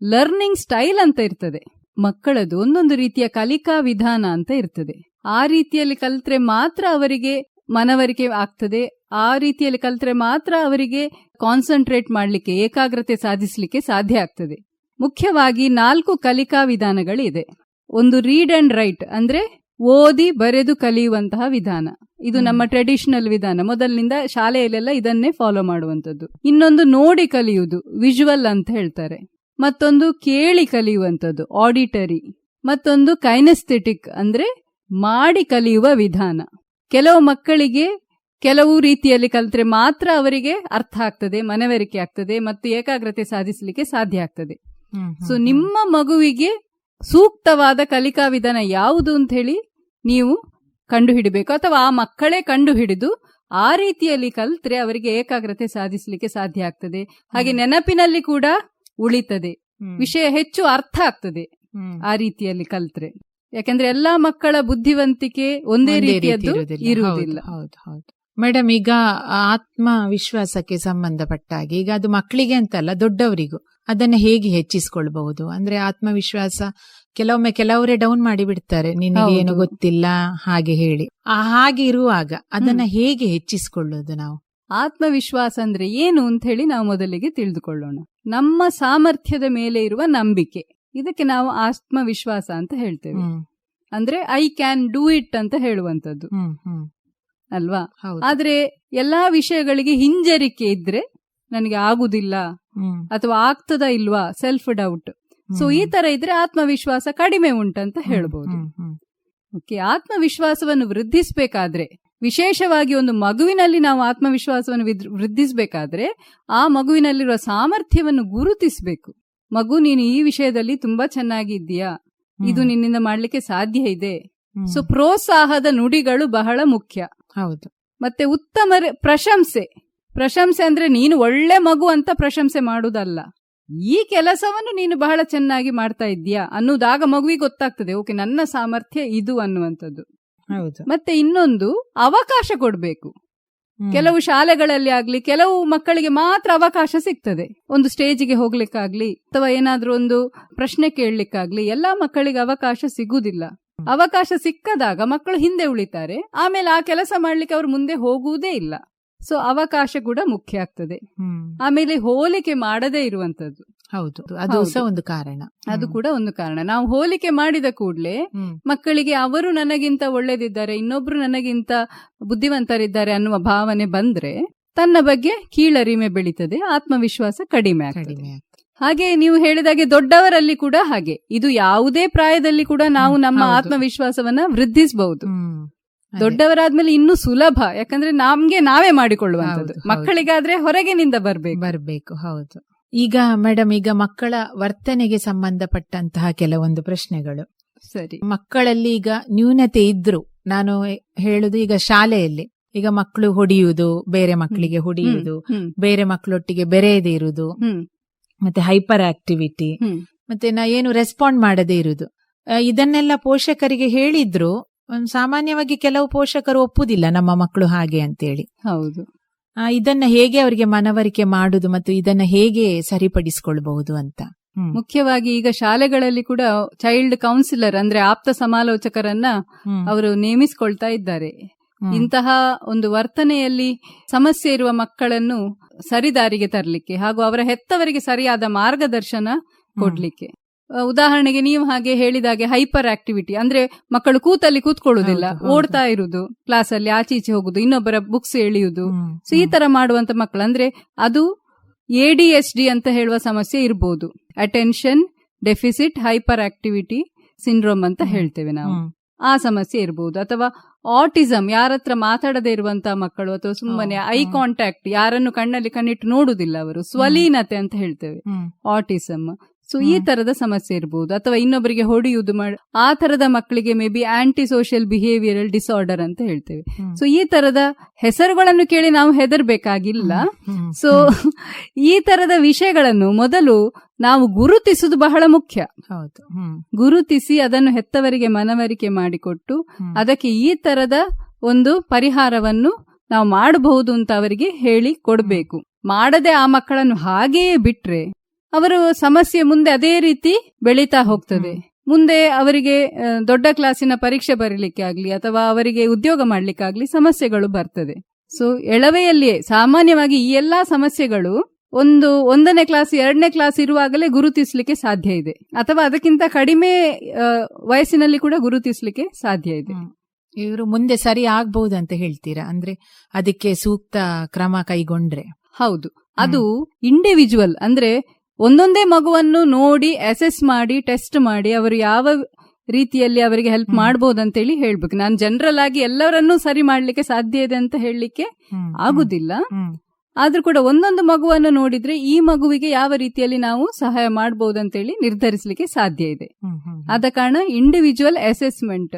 ಲರ್ನಿಂಗ್ ಸ್ಟೈಲ್ ಅಂತ ಇರ್ತದೆ. ಮಕ್ಕಳದು ಒಂದೊಂದು ರೀತಿಯ ಕಲಿಕಾ ವಿಧಾನ ಅಂತ ಇರ್ತದೆ. ಆ ರೀತಿಯಲ್ಲಿ ಕಲ್ತ್ರೆ ಮಾತ್ರ ಅವರಿಗೆ ಮನವರಿಕೆ ಆಗ್ತದೆ. ಆ ರೀತಿಯಲ್ಲಿ ಕಲ್ತ್ರೆ ಮಾತ್ರ ಅವರಿಗೆ ಕಾನ್ಸಂಟ್ರೇಟ್ ಮಾಡಲಿಕ್ಕೆ, ಏಕಾಗ್ರತೆ ಸಾಧಿಸಲಿಕ್ಕೆ ಸಾಧ್ಯ ಆಗ್ತದೆ. ಮುಖ್ಯವಾಗಿ ನಾಲ್ಕು ಕಲಿಕಾ ವಿಧಾನಗಳಿದೆ. ಒಂದು ರೀಡ್ ಅಂಡ್ ರೈಟ್ ಅಂದ್ರೆ ಓದಿ ಬರೆದು ಕಲಿಯುವಂತಹ ವಿಧಾನ. ಇದು ನಮ್ಮ ಟ್ರೆಡಿಷನಲ್ ವಿಧಾನ. ಮೊದಲಿನಿಂದ ಶಾಲೆಯಲ್ಲೆಲ್ಲ ಇದನ್ನೇ ಫಾಲೋ ಮಾಡುವಂತದ್ದು ಇನ್ನೊಂದು ನೋಡಿ ಕಲಿಯುವುದು ವಿಜುವಲ್ ಅಂತ ಹೇಳ್ತಾರೆ. ಮತ್ತೊಂದು ಕೇಳಿ ಕಲಿಯುವಂಥದ್ದು ಆಡಿಟರಿ ಮತ್ತೊಂದು ಕೈನೆಸ್ಥೆಟಿಕ್ ಅಂದ್ರೆ ಮಾಡಿ ಕಲಿಯುವ ವಿಧಾನ. ಕೆಲವು ಮಕ್ಕಳಿಗೆ ಕೆಲವು ರೀತಿಯಲ್ಲಿ ಕಲ್ತ್ರೆ ಮಾತ್ರ ಅವರಿಗೆ ಅರ್ಥ ಆಗ್ತದೆ ಮನವರಿಕೆ ಆಗ್ತದೆ ಮತ್ತು ಏಕಾಗ್ರತೆ ಸಾಧಿಸಲಿಕ್ಕೆ ಸಾಧ್ಯ ಆಗ್ತದೆ. ಸೊ ನಿಮ್ಮ ಮಗುವಿಗೆ ಸೂಕ್ತವಾದ ಕಲಿಕಾ ವಿಧಾನ ಯಾವುದು ಅಂತ ಹೇಳಿ ನೀವು ಕಂಡುಹಿಡಿಬೇಕು ಅಥವಾ ಆ ಮಕ್ಕಳೇ ಕಂಡುಹಿಡಿದು ಆ ರೀತಿಯಲ್ಲಿ ಕಲ್ತ್ರೆ ಅವರಿಗೆ ಏಕಾಗ್ರತೆ ಸಾಧಿಸಲಿಕ್ಕೆ ಸಾಧ್ಯ ಆಗ್ತದೆ. ಹಾಗೆ ನೆನಪಿನಲ್ಲಿ ಕೂಡ ಉಳಿತದೆ. ವಿಷಯ ಹೆಚ್ಚು ಅರ್ಥ ಆಗ್ತದೆ ಆ ರೀತಿಯಲ್ಲಿ ಕಲ್ತ್ರೆ. ಯಾಕಂದ್ರೆ ಎಲ್ಲಾ ಮಕ್ಕಳ ಬುದ್ಧಿವಂತಿಕೆ ಒಂದೇ ರೀತಿಯದ್ದು ಇರುವುದಿಲ್ಲ. ಮೇಡಮ್ ಈಗ ಆತ್ಮವಿಶ್ವಾಸಕ್ಕೆ ಸಂಬಂಧಪಟ್ಟ ಹಾಗೆ ಈಗ ಅದು ಮಕ್ಕಳಿಗೆ ಅಂತಲ್ಲ ದೊಡ್ಡವರಿಗೂ ಅದನ್ನ ಹೇಗೆ ಹೆಚ್ಚಿಸಿಕೊಳ್ಬಹುದು? ಅಂದ್ರೆ ಆತ್ಮವಿಶ್ವಾಸ ಕೆಲವೊಮ್ಮೆ ಕೆಲವರೇ ಡೌನ್ ಮಾಡಿ ಬಿಡ್ತಾರೆ ನಿನಗೆ ಏನು ಗೊತ್ತಿಲ್ಲ? ಹಾಗೆ ಹೇಳಿ. ಆ ಹಾಗೆ ಇರುವಾಗ ಅದನ್ನ ಹೇಗೆ ಹೆಚ್ಚಿಸಿಕೊಳ್ಳೋದು ನಾವು? ಆತ್ಮವಿಶ್ವಾಸ ಅಂದ್ರೆ ಏನು ಅಂತ ಹೇಳಿ ನಾವು ಮೊದಲಿಗೆ ತಿಳಿದುಕೊಳ್ಳೋಣ. ನಮ್ಮ ಸಾಮರ್ಥ್ಯದ ಮೇಲೆ ಇರುವ ನಂಬಿಕೆ. ಇದಕ್ಕೆ ನಾವು ಆತ್ಮವಿಶ್ವಾಸ ಅಂತ ಹೇಳ್ತೇವೆ. ಅಂದ್ರೆ ಐ ಕ್ಯಾನ್ ಡೂ ಇಟ್ ಅಂತ ಹೇಳುವಂತದ್ದು ಅಲ್ವಾ? ಆದ್ರೆ ಎಲ್ಲಾ ವಿಷಯಗಳಿಗೆ ಹಿಂಜರಿಕೆ ಇದ್ರೆ ನನಗೆ ಆಗುದಿಲ್ಲ ಅಥವಾ ಆಗ್ತದ ಇಲ್ವಾ? ಸೆಲ್ಫ್ ಡೌಟ್ ಸೊ ಈ ತರ ಇದ್ರೆ ಆತ್ಮವಿಶ್ವಾಸ ಕಡಿಮೆ ಉಂಟಂತ ಅಂತ ಹೇಳ್ಬೋದು. ಓಕೆ ಆತ್ಮವಿಶ್ವಾಸವನ್ನು ವೃದ್ಧಿಸಬೇಕಾದ್ರೆ ವಿಶೇಷವಾಗಿ ಒಂದು ಮಗುವಿನಲ್ಲಿ ನಾವು ಆತ್ಮವಿಶ್ವಾಸವನ್ನು ವಿದ್- ವೃದ್ಧಿಸಬೇಕಾದ್ರೆ ಆ ಮಗುವಿನಲ್ಲಿರುವ ಸಾಮರ್ಥ್ಯವನ್ನು ಗುರುತಿಸಬೇಕು. ಮಗು ನೀನು ಈ ವಿಷಯದಲ್ಲಿ ತುಂಬಾ ಚೆನ್ನಾಗಿದ್ದೀಯಾ? ಇದು ನಿನ್ನಿಂದ ಮಾಡ್ಲಿಕ್ಕೆ ಸಾಧ್ಯ ಇದೆ. ಸೊ ಪ್ರೋತ್ಸಾಹದ ನುಡಿಗಳು ಬಹಳ ಮುಖ್ಯ. ಹೌದು. ಮತ್ತೆ ಉತ್ತಮ ಪ್ರಶಂಸೆ. ಪ್ರಶಂಸೆ ಅಂದ್ರೆ ನೀನು ಒಳ್ಳೆ ಮಗು ಅಂತ ಪ್ರಶಂಸೆ ಮಾಡುವುದಲ್ಲ ಈ ಕೆಲಸವನ್ನು ನೀನು ಬಹಳ ಚೆನ್ನಾಗಿ ಮಾಡ್ತಾ ಇದ್ದೀಯಾ? ಅನ್ನೋದಾಗ ಮಗುವಿಗೆ ಗೊತ್ತಾಗ್ತದೆ ಓಕೆ ನನ್ನ ಸಾಮರ್ಥ್ಯ ಇದು ಅನ್ನುವಂಥದ್ದು. ಹೌದು. ಮತ್ತೆ ಇನ್ನೊಂದು ಅವಕಾಶ ಕೊಡಬೇಕು. ಕೆಲವು ಶಾಲೆಗಳಲ್ಲಿ ಆಗ್ಲಿ ಕೆಲವು ಮಕ್ಕಳಿಗೆ ಮಾತ್ರ ಅವಕಾಶ ಸಿಗ್ತದೆ. ಒಂದು ಸ್ಟೇಜಿಗೆ ಹೋಗ್ಲಿಕ್ಕಾಗ್ಲಿ ಅಥವಾ ಏನಾದ್ರೂ ಒಂದು ಪ್ರಶ್ನೆ ಕೇಳಲಿಕ್ಕಾಗ್ಲಿ ಎಲ್ಲಾ ಮಕ್ಕಳಿಗೆ ಅವಕಾಶ ಸಿಗುವುದಿಲ್ಲ. ಅವಕಾಶ ಸಿಕ್ಕದಾಗ ಮಕ್ಕಳು ಹಿಂದೆ ಉಳಿತಾರೆ. ಆಮೇಲೆ ಆ ಕೆಲಸ ಮಾಡ್ಲಿಕ್ಕೆ ಅವ್ರು ಮುಂದೆ ಹೋಗುವುದೇ ಇಲ್ಲ. ಸೊ ಅವಕಾಶ ಕೂಡ ಮುಖ್ಯ ಆಗ್ತದೆ. ಆಮೇಲೆ ಹೋಲಿಕೆ ಮಾಡದೇ ಇರುವಂತದ್ದು. ಹೌದು. ಅದು ಸಹ ಒಂದು ಕಾರಣ. ಅದು ಕೂಡ ಒಂದು ಕಾರಣ. ನಾವು ಹೋಲಿಕೆ ಮಾಡಿದ ಕೂಡಲೇ ಮಕ್ಕಳಿಗೆ ಅವರು ನನಗಿಂತ ಒಳ್ಳೇದಿದ್ದಾರೆ ಇನ್ನೊಬ್ರು ನನಗಿಂತ ಬುದ್ಧಿವಂತರಿದ್ದಾರೆ ಅನ್ನುವ ಭಾವನೆ ಬಂದ್ರೆ ತನ್ನ ಬಗ್ಗೆ ಕೀಳರಿಮೆ ಬೆಳೀತದೆ ಆತ್ಮವಿಶ್ವಾಸ ಕಡಿಮೆ ಆಗ್ತದೆ. ಹಾಗೆ ನೀವು ಹೇಳಿದಾಗೆ ದೊಡ್ಡವರಲ್ಲಿ ಕೂಡ ಹಾಗೆ. ಇದು ಯಾವುದೇ ಪ್ರಾಯದಲ್ಲಿ ಕೂಡ ನಾವು ನಮ್ಮ. ಆತ್ಮವಿಶ್ವಾಸವನ್ನ ವೃದ್ಧಿಸಬಹುದು. ದೊಡ್ಡವರಾದ್ಮೇಲೆ ಇನ್ನು ಸುಲಭ. ಯಾಕಂದ್ರೆ ನಮ್ಗೆ ನಾವೇ ಮಾಡಿಕೊಳ್ಳುವಂತದ್ದು. ಮಕ್ಕಳಿಗಾದ್ರೆ ಹೊರಗಿನಿಂದ ಬರ್ಬೇಕು. ಬರ್ಬೇಕು ಹೌದು. ಈಗ ಮೇಡಮ್ ಈಗ ಮಕ್ಕಳ ವರ್ತನೆಗೆ ಸಂಬಂಧಪಟ್ಟಂತಹ ಕೆಲವೊಂದು ಪ್ರಶ್ನೆಗಳು. ಸರಿ. ಮಕ್ಕಳಲ್ಲಿ ಈಗ ನ್ಯೂನತೆ ಇದ್ರು. ನಾನು ಹೇಳುದು ಈಗ ಶಾಲೆಯಲ್ಲಿ. ಈಗ ಮಕ್ಕಳು ಹೊಡೆಯುವುದು ಬೇರೆ ಮಕ್ಕಳಿಗೆ ಹೊಡೆಯುವುದು ಬೇರೆ ಮಕ್ಕಳೊಟ್ಟಿಗೆ ಬೆರೆಯದೇ ಇರುವುದು ಮತ್ತೆ ಹೈಪರ್ ಆಕ್ಟಿವಿಟಿ ಮತ್ತೆ ನಾ ಏನು ರೆಸ್ಪಾಂಡ್ ಮಾಡದೇ ಇರುವುದು. ಇದನ್ನೆಲ್ಲ ಪೋಷಕರಿಗೆ ಹೇಳಿದ್ರು. ಒಂದ್ ಸಾಮಾನ್ಯವಾಗಿ ಕೆಲವು ಪೋಷಕರು ಒಪ್ಪುದಿಲ್ಲ ನಮ್ಮ ಮಕ್ಕಳು ಹಾಗೆ ಅಂತೇಳಿ. ಹೌದು. ಆ, ಇದನ್ನ ಹೇಗೆ ಅವರಿಗೆ ಮನವರಿಕೆ ಮಾಡುದು ಮತ್ತು ಇದನ್ನ ಹೇಗೆ ಸರಿಪಡಿಸಿಕೊಳ್ಬಹುದು ಅಂತ. ಮುಖ್ಯವಾಗಿ ಈಗ ಶಾಲೆಗಳಲ್ಲಿ ಕೂಡ ಚೈಲ್ಡ್ ಕೌನ್ಸಿಲರ್ ಅಂದ್ರೆ ಆಪ್ತ ಸಮಾಲೋಚಕರನ್ನ ಅವರು ನೇಮಿಸಿಕೊಳ್ತಾ ಇದ್ದಾರೆ. ಇಂತಹ ಒಂದು ವರ್ತನೆಯಲ್ಲಿ ಸಮಸ್ಯೆ ಇರುವ ಮಕ್ಕಳನ್ನು ಸರಿದಾರಿಗೆ ತರಲಿಕ್ಕೆ ಹಾಗೂ ಅವರ ಹೆತ್ತವರಿಗೆ ಸರಿಯಾದ ಮಾರ್ಗದರ್ಶನ ಕೊಡ್ಲಿಕ್ಕೆ. ಉದಾಹರಣೆಗೆ ನೀವು ಹಾಗೆ ಹೇಳಿದಾಗೆ ಹೈಪರ್ ಆಕ್ಟಿವಿಟಿ ಅಂದ್ರೆ ಮಕ್ಕಳು ಕೂತಲ್ಲಿ ಕೂತ್ಕೊಳ್ಳುವುದಿಲ್ಲ. ಓಡ್ತಾ ಇರುವುದು ಕ್ಲಾಸ್ ಅಲ್ಲಿ ಆಚೆ ಈಚೆ ಹೋಗುದು ಇನ್ನೊಬ್ಬರ ಬುಕ್ಸ್ ಎಳೆಯುವುದು. ಸೊ ಈ ತರ ಮಾಡುವಂತ ಮಕ್ಕಳು ಅಂದ್ರೆ ಅದು ಎ ಡಿ ಎಸ್ ಡಿ ಅಂತ ಹೇಳುವ ಸಮಸ್ಯೆ ಇರಬಹುದು attention deficit hyperactivity syndrome ಅಂತ ಹೇಳ್ತೇವೆ ನಾವು. ಆ ಸಮಸ್ಯೆ ಇರಬಹುದು ಅಥವಾ ಆಟಿಸಂ ಯಾರತ್ರ ಮಾತಾಡದೇ ಇರುವಂತಹ ಮಕ್ಕಳು ಅಥವಾ ಸುಮ್ಮನೆ ಐ ಕಾಂಟ್ಯಾಕ್ಟ್ ಯಾರನ್ನು ಕಣ್ಣಲ್ಲಿ ಕಣ್ಣಿಟ್ಟು ನೋಡುದಿಲ್ಲ ಅವರು ಸ್ವಲೀನತೆ ಅಂತ ಹೇಳ್ತೇವೆ. ಆಟಿಸಮ್ ಸೊ ಈ ತರದ ಸಮಸ್ಯೆ ಇರಬಹುದು ಅಥವಾ ಇನ್ನೊಬ್ಬರಿಗೆ ಹೊಡೆಯುವುದು ಮಾಡ ಆ ತರದ ಮಕ್ಕಳಿಗೆ maybe anti social behavioural disorder ಅಂತ ಹೇಳ್ತೇವೆ. ಸೊ ಈ ತರದ ಹೆಸರುಗಳನ್ನು ಕೇಳಿ ನಾವು ಹೆದರ್ಬೇಕಾಗಿಲ್ಲ. ಸೊ ಈ ತರದ ವಿಷಯಗಳನ್ನು ಮೊದಲು ನಾವು ಗುರುತಿಸುವುದು ಬಹಳ ಮುಖ್ಯ. ಹೌದು. ಗುರುತಿಸಿ ಅದನ್ನು ಹೆತ್ತವರಿಗೆ ಮನವರಿಕೆ ಮಾಡಿಕೊಟ್ಟು ಅದಕ್ಕೆ ಈ ತರದ ಒಂದು ಪರಿಹಾರವನ್ನು ನಾವು ಮಾಡಬಹುದು ಅಂತ ಅವರಿಗೆ ಹೇಳಿ ಕೊಡಬೇಕು. ಮಾಡದೆ ಆ ಮಕ್ಕಳನ್ನು ಹಾಗೆಯೇ ಬಿಟ್ರೆ ಅವರ ಸಮಸ್ಯೆ ಮುಂದೆ ಅದೇ ರೀತಿ ಬೆಳೀತಾ ಹೋಗ್ತದೆ. ಮುಂದೆ ಅವರಿಗೆ ದೊಡ್ಡ ಕ್ಲಾಸಿನ ಪರೀಕ್ಷೆ ಬರೀಲಿಕ್ಕೆ ಆಗ್ಲಿ ಅಥವಾ ಅವರಿಗೆ ಉದ್ಯೋಗ ಮಾಡ್ಲಿಕ್ಕಾಗ್ಲಿ ಸಮಸ್ಯೆಗಳು ಬರ್ತದೆ. ಸೊ ಎಳವೆಯಲ್ಲಿಯೇ ಸಾಮಾನ್ಯವಾಗಿ ಈ ಎಲ್ಲಾ ಸಮಸ್ಯೆಗಳು ಒಂದು ಒಂದನೇ ಕ್ಲಾಸ್ ಎರಡನೇ ಕ್ಲಾಸ್ ಇರುವಾಗಲೇ ಗುರುತಿಸಲಿಕ್ಕೆ ಸಾಧ್ಯ ಇದೆ. ಅಥವಾ ಅದಕ್ಕಿಂತ ಕಡಿಮೆ ವಯಸ್ಸಿನಲ್ಲಿ ಕೂಡ ಗುರುತಿಸಲಿಕ್ಕೆ ಸಾಧ್ಯ ಇದೆ. ಇವರು ಮುಂದೆ ಸರಿ ಆಗ್ಬಹುದು ಅಂತ ಹೇಳ್ತೀರಾ? ಅಂದ್ರೆ ಅದಕ್ಕೆ ಸೂಕ್ತ ಕ್ರಮ ಕೈಗೊಂಡ್ರೆ. ಹೌದು. ಅದು ಇಂಡಿವಿಜುವಲ್ ಅಂದ್ರೆ ಒಂದೊಂದೇ ಮಗುವನ್ನು ನೋಡಿ ಅಸೆಸ್ ಮಾಡಿ ಟೆಸ್ಟ್ ಮಾಡಿ ಅವರು ಯಾವ ರೀತಿಯಲ್ಲಿ ಅವರಿಗೆ ಹೆಲ್ಪ್. ಮಾಡಬಹುದು ಅಂತೇಳಿ ಹೇಳ್ಬೇಕು ನಾನು ಜನರಲ್ ಆಗಿ ಎಲ್ಲರನ್ನೂ ಸರಿ ಮಾಡ್ಲಿಕ್ಕೆ ಸಾಧ್ಯ ಇದೆ ಅಂತ ಹೇಳಲಿಕ್ಕೆ. ಆಗುದಿಲ್ಲ ಆದ್ರೂ ಕೂಡ ಒಂದೊಂದು ಮಗುವನ್ನು ನೋಡಿದ್ರೆ ಈ ಮಗುವಿಗೆ ಯಾವ ರೀತಿಯಲ್ಲಿ ನಾವು ಸಹಾಯ ಮಾಡಬಹುದು ಅಂತೇಳಿ ನಿರ್ಧರಿಸಲಿಕ್ಕೆ ಸಾಧ್ಯ ಇದೆ. ಆದ ಕಾರಣ ಇಂಡಿವಿಜುವಲ್ ಅಸೆಸ್ಮೆಂಟ್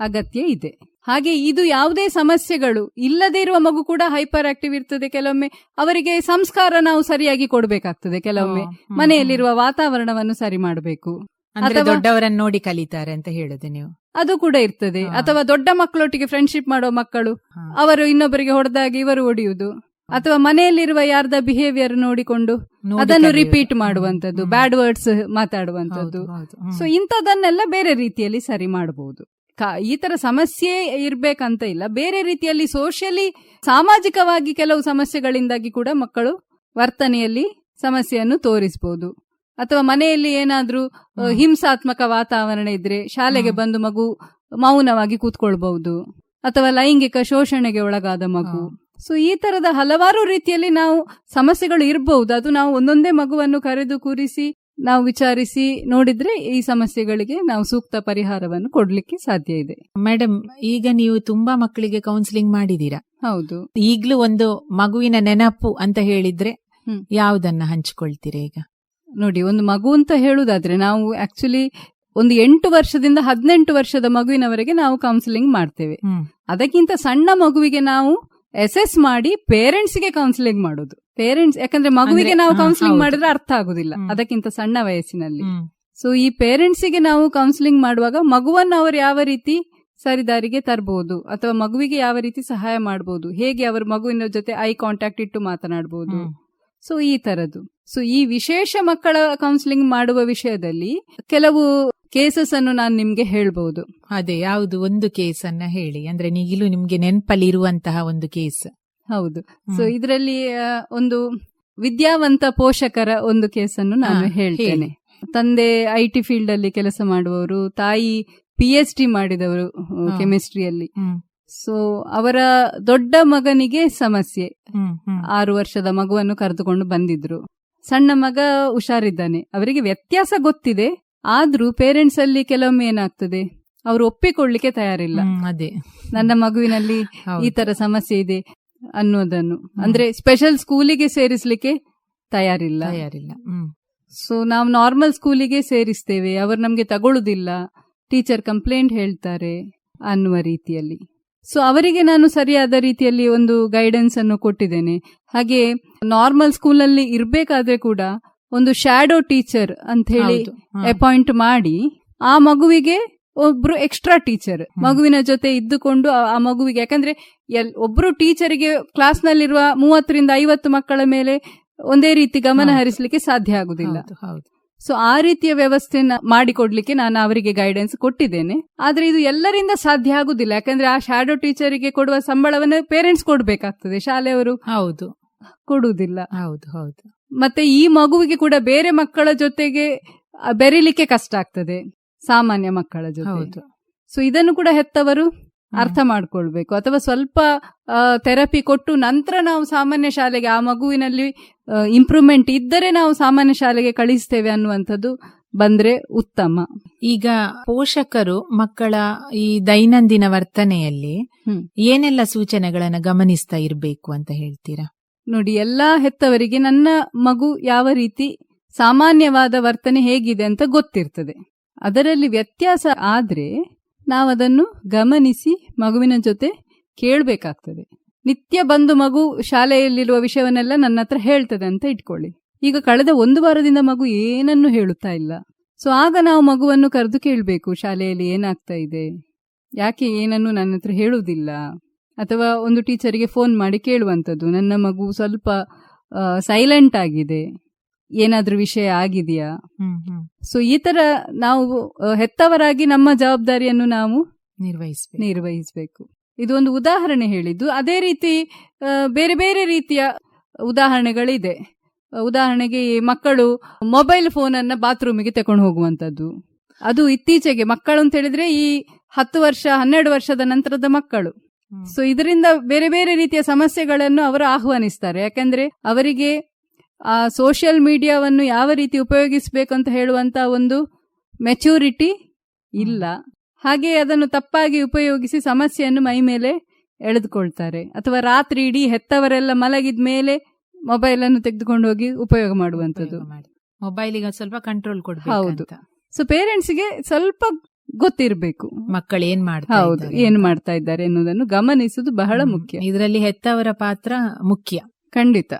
ಅಗತ್ಯ ಇದೆ ಹಾಗೆ ಇದು ಯಾವುದೇ ಸಮಸ್ಯೆಗಳು ಇಲ್ಲದೇ ಇರುವ ಮಗು ಕೂಡ ಹೈಪರ್ ಆಕ್ಟಿವ್ ಇರ್ತದೆ ಕೆಲವೊಮ್ಮೆ ಅವರಿಗೆ ಸಂಸ್ಕಾರ ನಾವು ಸರಿಯಾಗಿ ಕೊಡಬೇಕಾಗ್ತದೆ ಕೆಲವೊಮ್ಮೆ. ಮನೆಯಲ್ಲಿರುವ ವಾತಾವರಣವನ್ನು ಸರಿ ಮಾಡಬೇಕು. ದೊಡ್ಡವರನ್ನ ನೋಡಿ ಕಲಿತಾರೆ ಅಂತ ಹೇಳುದು ನೀವು? ಅದು ಕೂಡ ಇರ್ತದೆ. ಅಥವಾ ದೊಡ್ಡ ಮಕ್ಕಳೊಟ್ಟಿಗೆ ಫ್ರೆಂಡ್ಶಿಪ್ ಮಾಡುವ ಮಕ್ಕಳು ಅವರು ಇನ್ನೊಬ್ಬರಿಗೆ ಹೊಡೆದಾಗ ಇವರು ಹೊಡೆಯುವುದು ಅಥವಾ ಮನೆಯಲ್ಲಿರುವ ಯಾರ್ದ ಬಿಹೇವಿಯರ್ ನೋಡಿಕೊಂಡು ಅದನ್ನು ರಿಪೀಟ್ ಮಾಡುವಂತದ್ದು ಬ್ಯಾಡ್ ವರ್ಡ್ಸ್ ಮಾತಾಡುವಂತದ್ದು. ಸೊ ಇಂಥದನ್ನೆಲ್ಲ ಬೇರೆ ರೀತಿಯಲ್ಲಿ ಸರಿ ಮಾಡಬಹುದು. ಈ ತರ ಸಮಸ್ಯೆ ಇರ್ಬೇಕಂತ ಇಲ್ಲ. ಬೇರೆ ರೀತಿಯಲ್ಲಿ ಸೋಷಿಯಲಿ ಸಾಮಾಜಿಕವಾಗಿ ಕೆಲವು ಸಮಸ್ಯೆಗಳಿಂದಾಗಿ ಕೂಡ ಮಕ್ಕಳು ವರ್ತನೆಯಲ್ಲಿ ಸಮಸ್ಯೆಯನ್ನು ತೋರಿಸಬಹುದು ಅಥವಾ ಮನೆಯಲ್ಲಿ ಏನಾದ್ರೂ ಹಿಂಸಾತ್ಮಕ ವಾತಾವರಣ ಇದ್ರೆ ಶಾಲೆಗೆ ಬಂದು ಮಗು ಮೌನವಾಗಿ ಕೂತ್ಕೊಳ್ಬಹುದು. ಅಥವಾ ಲೈಂಗಿಕ ಶೋಷಣೆಗೆ ಒಳಗಾದ ಮಗು. ಸೊ ಈ ತರದ ಹಲವಾರು ರೀತಿಯಲ್ಲಿ ನಾವು ಸಮಸ್ಯೆಗಳು ಇರಬಹುದು ಅದು ನಾವು ಒಂದೊಂದೇ ಮಗುವನ್ನು ಕರೆದು ಕೂರಿಸಿ ನಾವು ವಿಚಾರಿಸಿ ನೋಡಿದ್ರೆ ಈ ಸಮಸ್ಯೆಗಳಿಗೆ ನಾವು ಸೂಕ್ತ ಪರಿಹಾರವನ್ನು ಕೊಡ್ಲಿಕ್ಕೆ ಸಾಧ್ಯ ಇದೆ. ಮೇಡಮ್ ಈಗ ನೀವು ತುಂಬಾ ಮಕ್ಕಳಿಗೆ ಕೌನ್ಸಿಲಿಂಗ್ ಮಾಡಿದೀರಾ ಹೌದು. ಈಗ್ಲೂ ಒಂದು ಮಗುವಿನ ನೆನಪು ಅಂತ ಹೇಳಿದ್ರೆ. ಯಾವುದನ್ನ ಹಂಚಿಕೊಳ್ತೀರಾ ಈಗ? ನೋಡಿ ಒಂದು ಮಗು ಅಂತ ಹೇಳುದಾದ್ರೆ ನಾವು ಆಕ್ಚುಲಿ ಒಂದು ಎಂಟು ವರ್ಷದಿಂದ ಹದಿನೆಂಟು ವರ್ಷದ ಮಗುವಿನವರೆಗೆ ನಾವು ಕೌನ್ಸಿಲಿಂಗ್ ಮಾಡ್ತೇವೆ. ಅದಕ್ಕಿಂತ ಸಣ್ಣ ಮಗುವಿಗೆ ನಾವು ಎಸೆಸ್ ಮಾಡಿ ಪೇರೆಂಟ್ಸ್ಗೆ ಕೌನ್ಸಿಲಿಂಗ್ ಮಾಡೋದು. ಪೇರೆಂಟ್ಸ್ ಯಾಕಂದ್ರೆ ಮಗುವಿಗೆ ನಾವು ಕೌನ್ಸಿಲಿಂಗ್ ಮಾಡಿದ್ರೆ ಅರ್ಥ ಆಗುದಿಲ್ಲ. ಅದಕ್ಕಿಂತ ಸಣ್ಣ ವಯಸ್ಸಿನಲ್ಲಿ. ಸೊ ಈ ಪೇರೆಂಟ್ಸಿಗೆ ನಾವು ಕೌನ್ಸಿಲಿಂಗ್ ಮಾಡುವಾಗ ಮಗುವನ್ನು ಅವರು ಯಾವ ರೀತಿ ಸರಿದಾರಿಗೆ ತರಬಹುದು ಅಥವಾ ಮಗುವಿಗೆ ಯಾವ ರೀತಿ ಸಹಾಯ ಮಾಡಬಹುದು ಹೇಗೆ ಅವರು ಮಗುವಿನ ಜೊತೆ ಐ ಕಾಂಟ್ಯಾಕ್ಟ್ ಇಟ್ಟು ಮಾತನಾಡಬಹುದು. ಸೊ ಈ ತರದ್ದು. ಸೊ ಈ ವಿಶೇಷ ಮಕ್ಕಳ ಕೌನ್ಸಿಲಿಂಗ್ ಮಾಡುವ ವಿಷಯದಲ್ಲಿ ಕೆಲವು ಕೇಸಸ್ ಅನ್ನು ನಾನು ನಿಮ್ಗೆ ಹೇಳ್ಬಹುದು ಅದೇ ಯಾವುದು ಒಂದು ಕೇಸ್ ಅನ್ನ ಹೇಳಿ. ಅಂದ್ರೆ ನೀಗಿಲು ನಿಮ್ಗೆ ನೆನಪಲ್ಲಿ ಇರುವಂತಹ ಒಂದು ಕೇಸ್. ಹೌದು. ಸೊ ಇದರಲ್ಲಿ ಒಂದು ವಿದ್ಯಾವಂತ ಪೋಷಕರ ಒಂದು ಕೇಸನ್ನು ನಾನು ಹೇಳ್ತೇನೆ. ತಂದೆ ಐ ಟಿ ಫೀಲ್ಡ್ ಅಲ್ಲಿ ಕೆಲಸ ಮಾಡುವವರು ತಾಯಿ ಪಿ ಎಚ್ ಡಿ ಮಾಡಿದವರು. ಕೆಮಿಸ್ಟ್ರಿಯಲ್ಲಿ. ಸೊ ಅವರ ದೊಡ್ಡ ಮಗನಿಗೆ ಸಮಸ್ಯೆ. ಆರು ವರ್ಷದ ಮಗುವನ್ನು ಕರೆದುಕೊಂಡು ಬಂದಿದ್ರು. ಸಣ್ಣ ಮಗ ಹುಷಾರಿದ್ದಾನೆ. ಅವರಿಗೆ ವ್ಯತ್ಯಾಸ ಗೊತ್ತಿದೆ. ಆದ್ರೂ ಪೇರೆಂಟ್ಸ್ ಅಲ್ಲಿ ಕೆಲವೊಮ್ಮೆ ಏನಾಗ್ತದೆ? ಅವರು ಒಪ್ಪಿಕೊಳ್ಳಿಕ್ಕೆ ತಯಾರಿಲ್ಲ. ಅದೇ. ನನ್ನ ಮಗುವಿನಲ್ಲಿ ಈ ತರ ಸಮಸ್ಯೆ ಇದೆ ಅನ್ನೋದನ್ನು. ಅಂದ್ರೆ ಸ್ಪೆಷಲ್ ಸ್ಕೂಲಿಗೆ ಸೇರಿಸ್ಲಿಕ್ಕೆ ತಯಾರಿಲ್ಲ. ತಯಾರಿಲ್ಲ. ಸೊ ನಾವು ನಾರ್ಮಲ್ ಸ್ಕೂಲಿಗೆ ಸೇರಿಸ್ತೇವೆ. ಅವರು ನಮ್ಗೆ ತಗೊಳ್ಳುದಿಲ್ಲ ಟೀಚರ್ ಕಂಪ್ಲೇಂಟ್ ಹೇಳ್ತಾರೆ ಅನ್ನುವ ರೀತಿಯಲ್ಲಿ. ಸೊ ಅವರಿಗೆ ನಾನು ಸರಿಯಾದ ರೀತಿಯಲ್ಲಿ ಒಂದು ಗೈಡೆನ್ಸ್ ಅನ್ನು ಕೊಟ್ಟಿದ್ದೇನೆ. ಹಾಗೆ ನಾರ್ಮಲ್ ಸ್ಕೂಲಲ್ಲಿ ಇರ್ಬೇಕಾದ್ರೆ ಕೂಡ ಒಂದು ಶ್ಯಾಡೋ ಟೀಚರ್ ಅಂತ ಹೇಳಿ ಅಪಾಯಿಂಟ್ ಮಾಡಿ ಆ ಮಗುವಿಗೆ ಒಬ್ರು ಎಕ್ಸ್ಟ್ರಾ ಟೀಚರ್ ಮಗುವಿನ ಜೊತೆ ಇದ್ದುಕೊಂಡು ಆ- ಮಗುವಿಗೆ. ಯಾಕಂದ್ರೆ ಎಲ್ ಒಬ್ರು ಟೀಚರಿಗೆ ಕ್ಲಾಸ್ ನಲ್ಲಿರುವ ಮೂವತ್ತರಿಂದ ಐವತ್ತು ಮಕ್ಕಳ ಮೇಲೆ ಒಂದೇ ರೀತಿ ಗಮನ. ಹರಿಸಲಿಕ್ಕೆ ಸಾಧ್ಯ ಆಗುದಿಲ್ಲ. ಸೊ ಆ ರೀತಿಯ ವ್ಯವಸ್ಥೆನ ಮಾಡಿಕೊಡ್ಲಿಕ್ಕೆ ನಾನು ಅವರಿಗೆ ಗೈಡೆನ್ಸ್ ಕೊಟ್ಟಿದ್ದೇನೆ. ಆದ್ರೆ ಇದು ಎಲ್ಲರಿಂದ ಸಾಧ್ಯ ಆಗುದಿಲ್ಲ. ಯಾಕಂದ್ರೆ ಆ ಶ್ಯಾಡೋ ಟೀಚರಿಗೆ ಕೊಡುವ ಸಂಬಳವನ್ನು ಪೇರೆಂಟ್ಸ್ ಕೊಡ್ಬೇಕಾಗ್ತದೆ. ಶಾಲೆಯವರು ಹೌದು. ಕೊಡುವುದಿಲ್ಲ. ಹೌದು ಹೌದು. ಮತ್ತೆ ಈ ಮಗುವಿಗೆ ಕೂಡ ಬೇರೆ ಮಕ್ಕಳ ಜೊತೆಗೆ ಬೆರಿಲಿಕ್ಕೆ ಕಷ್ಟ ಆಗ್ತದೆ. ಸಾಮಾನ್ಯ ಮಕ್ಕಳ ಜೊತೆ. ಸೊ ಇದನ್ನು ಕೂಡ ಹೆತ್ತವರು ಅರ್ಥ ಮಾಡ್ಕೊಳ್ಬೇಕು. ಅಥವಾ ಸ್ವಲ್ಪ ಥೆರಪಿ ಕೊಟ್ಟು ನಂತರ ನಾವು ಸಾಮಾನ್ಯ ಶಾಲೆಗೆ ಆ ಮಗುವಿನಲ್ಲಿ ಇಂಪ್ರೂವ್ಮೆಂಟ್ ಇದ್ದರೆ ನಾವು ಸಾಮಾನ್ಯ ಶಾಲೆಗೆ ಕಳಿಸ್ತೇವೆ ಅನ್ನುವಂಥದ್ದು ಬಂದ್ರೆ ಉತ್ತಮ. ಈಗ ಪೋಷಕರು ಮಕ್ಕಳ ಈ ದೈನಂದಿನ ವರ್ತನೆಯಲ್ಲಿ. ಏನೆಲ್ಲ ಸೂಚನೆಗಳನ್ನ ಗಮನಿಸ್ತಾ ಇರಬೇಕು ಅಂತ ಹೇಳ್ತೀರಾ? ನೋಡಿ, ಎಲ್ಲ ಹೆತ್ತವರಿಗೆ ನನ್ನ ಮಗು ಯಾವ ರೀತಿ ಸಾಮಾನ್ಯವಾದ ವರ್ತನೆ ಹೇಗಿದೆ ಅಂತ ಗೊತ್ತಿರ್ತದೆ. ಅದರಲ್ಲಿ ವ್ಯತ್ಯಾಸ ಆದ್ರೆ ನಾವು ಅದನ್ನು ಗಮನಿಸಿ ಮಗುವಿನ ಜೊತೆ ಕೇಳಬೇಕಾಗ್ತದೆ. ನಿತ್ಯ ಬಂದು ಮಗು ಶಾಲೆಯಲ್ಲಿರುವ ವಿಷಯವನ್ನೆಲ್ಲ ನನ್ನ ಹತ್ರ ಹೇಳ್ತದೆ ಅಂತ ಇಟ್ಕೊಳ್ಳಿ. ಈಗ ಕಳೆದ ಒಂದು ವಾರದಿಂದ ಮಗು ಏನನ್ನು ಹೇಳುತ್ತಾ ಇಲ್ಲ. ಸೊ, ಆಗ ನಾವು ಮಗುವನ್ನು ಕರೆದು ಕೇಳಬೇಕು, ಶಾಲೆಯಲ್ಲಿ ಏನಾಗ್ತಾ ಇದೆ? ಯಾಕೆ ಏನನ್ನು ನನ್ನ ಹತ್ರ ಹೇಳುವುದಿಲ್ಲ? ಅಥವಾ ಒಂದು ಟೀಚರಿಗೆ ಫೋನ್ ಮಾಡಿ ಕೇಳುವಂಥದ್ದು. ನನ್ನ ಮಗು ಸ್ವಲ್ಪ ಸೈಲೆಂಟ್ ಆಗಿದೆ. ಏನಾದ್ರೂ ವಿಷಯ ಆಗಿದೆಯಾ? ಸೊ ಈ ತರ ನಾವು ಹೆತ್ತವರಾಗಿ ನಮ್ಮ ಜವಾಬ್ದಾರಿಯನ್ನು ನಾವು ನಿರ್ವಹಿಸಬೇಕು. ನಿರ್ವಹಿಸಬೇಕು. ಇದು ಒಂದು ಉದಾಹರಣೆ ಹೇಳಿದ್ದು. ಅದೇ ರೀತಿ ಬೇರೆ ಬೇರೆ ರೀತಿಯ ಉದಾಹರಣೆಗಳಿದೆ. ಉದಾಹರಣೆಗೆ ಮಕ್ಕಳು ಮೊಬೈಲ್ ಫೋನ್ ಅನ್ನ ಬಾತ್ರೂಮಿಗೆ ತಕೊಂಡು ಹೋಗುವಂತದ್ದು ಅದು ಇತ್ತೀಚೆಗೆ ಮಕ್ಕಳು ಅಂತ ಹೇಳಿದ್ರೆ ಈ ಹತ್ತು ವರ್ಷ ಹನ್ನೆರಡು ವರ್ಷದ ನಂತರದ ಮಕ್ಕಳು. ಸೊ ಇದರಿಂದ ಬೇರೆ ಬೇರೆ ರೀತಿಯ ಸಮಸ್ಯೆಗಳನ್ನು ಅವರು ಆಹ್ವಾನಿಸ್ತಾರೆ. ಯಾಕಂದ್ರೆ ಅವರಿಗೆ ಆ ಸೋಷಿಯಲ್ ಮೀಡಿಯಾವನ್ನು ಯಾವ ರೀತಿ ಉಪಯೋಗಿಸಬೇಕು ಅಂತ ಹೇಳುವಂತ ಒಂದು ಮೆಚೂರಿಟಿ ಇಲ್ಲ. ಹಾಗೆ ಅದನ್ನು ತಪ್ಪಾಗಿ ಉಪಯೋಗಿಸಿ ಸಮಸ್ಯೆಯನ್ನು ಮೈ ಮೇಲೆ ಎಳೆದುಕೊಳ್ತಾರೆ. ಅಥವಾ ರಾತ್ರಿ ಇಡೀ ಹೆತ್ತವರೆಲ್ಲ ಮಲಗಿದ ಮೇಲೆ ಮೊಬೈಲ್ ಅನ್ನು ತೆಗೆದುಕೊಂಡು ಹೋಗಿ ಉಪಯೋಗ ಮಾಡುವಂತದ್ದು ಮೊಬೈಲಿಗೆ ಸ್ವಲ್ಪ ಕಂಟ್ರೋಲ್ ಹೌದು. ಕೊಡ್ಬೇಕು ಸೊ ಪೇರೆಂಟ್ಸ್ಗೆ ಸ್ವಲ್ಪ ಗೊತ್ತಿರಬೇಕು. ಮಕ್ಕಳು ಏನ್ ಮಾಡ್ತಾರೆ ಹೌದು ಏನು ಮಾಡ್ತಾ ಇದ್ದಾರೆ ಎನ್ನುವುದನ್ನು ಗಮನಿಸುವುದು ಬಹಳ ಮುಖ್ಯ. ಇದರಲ್ಲಿ ಹೆತ್ತವರ ಪಾತ್ರ ಮುಖ್ಯ. ಖಂಡಿತ.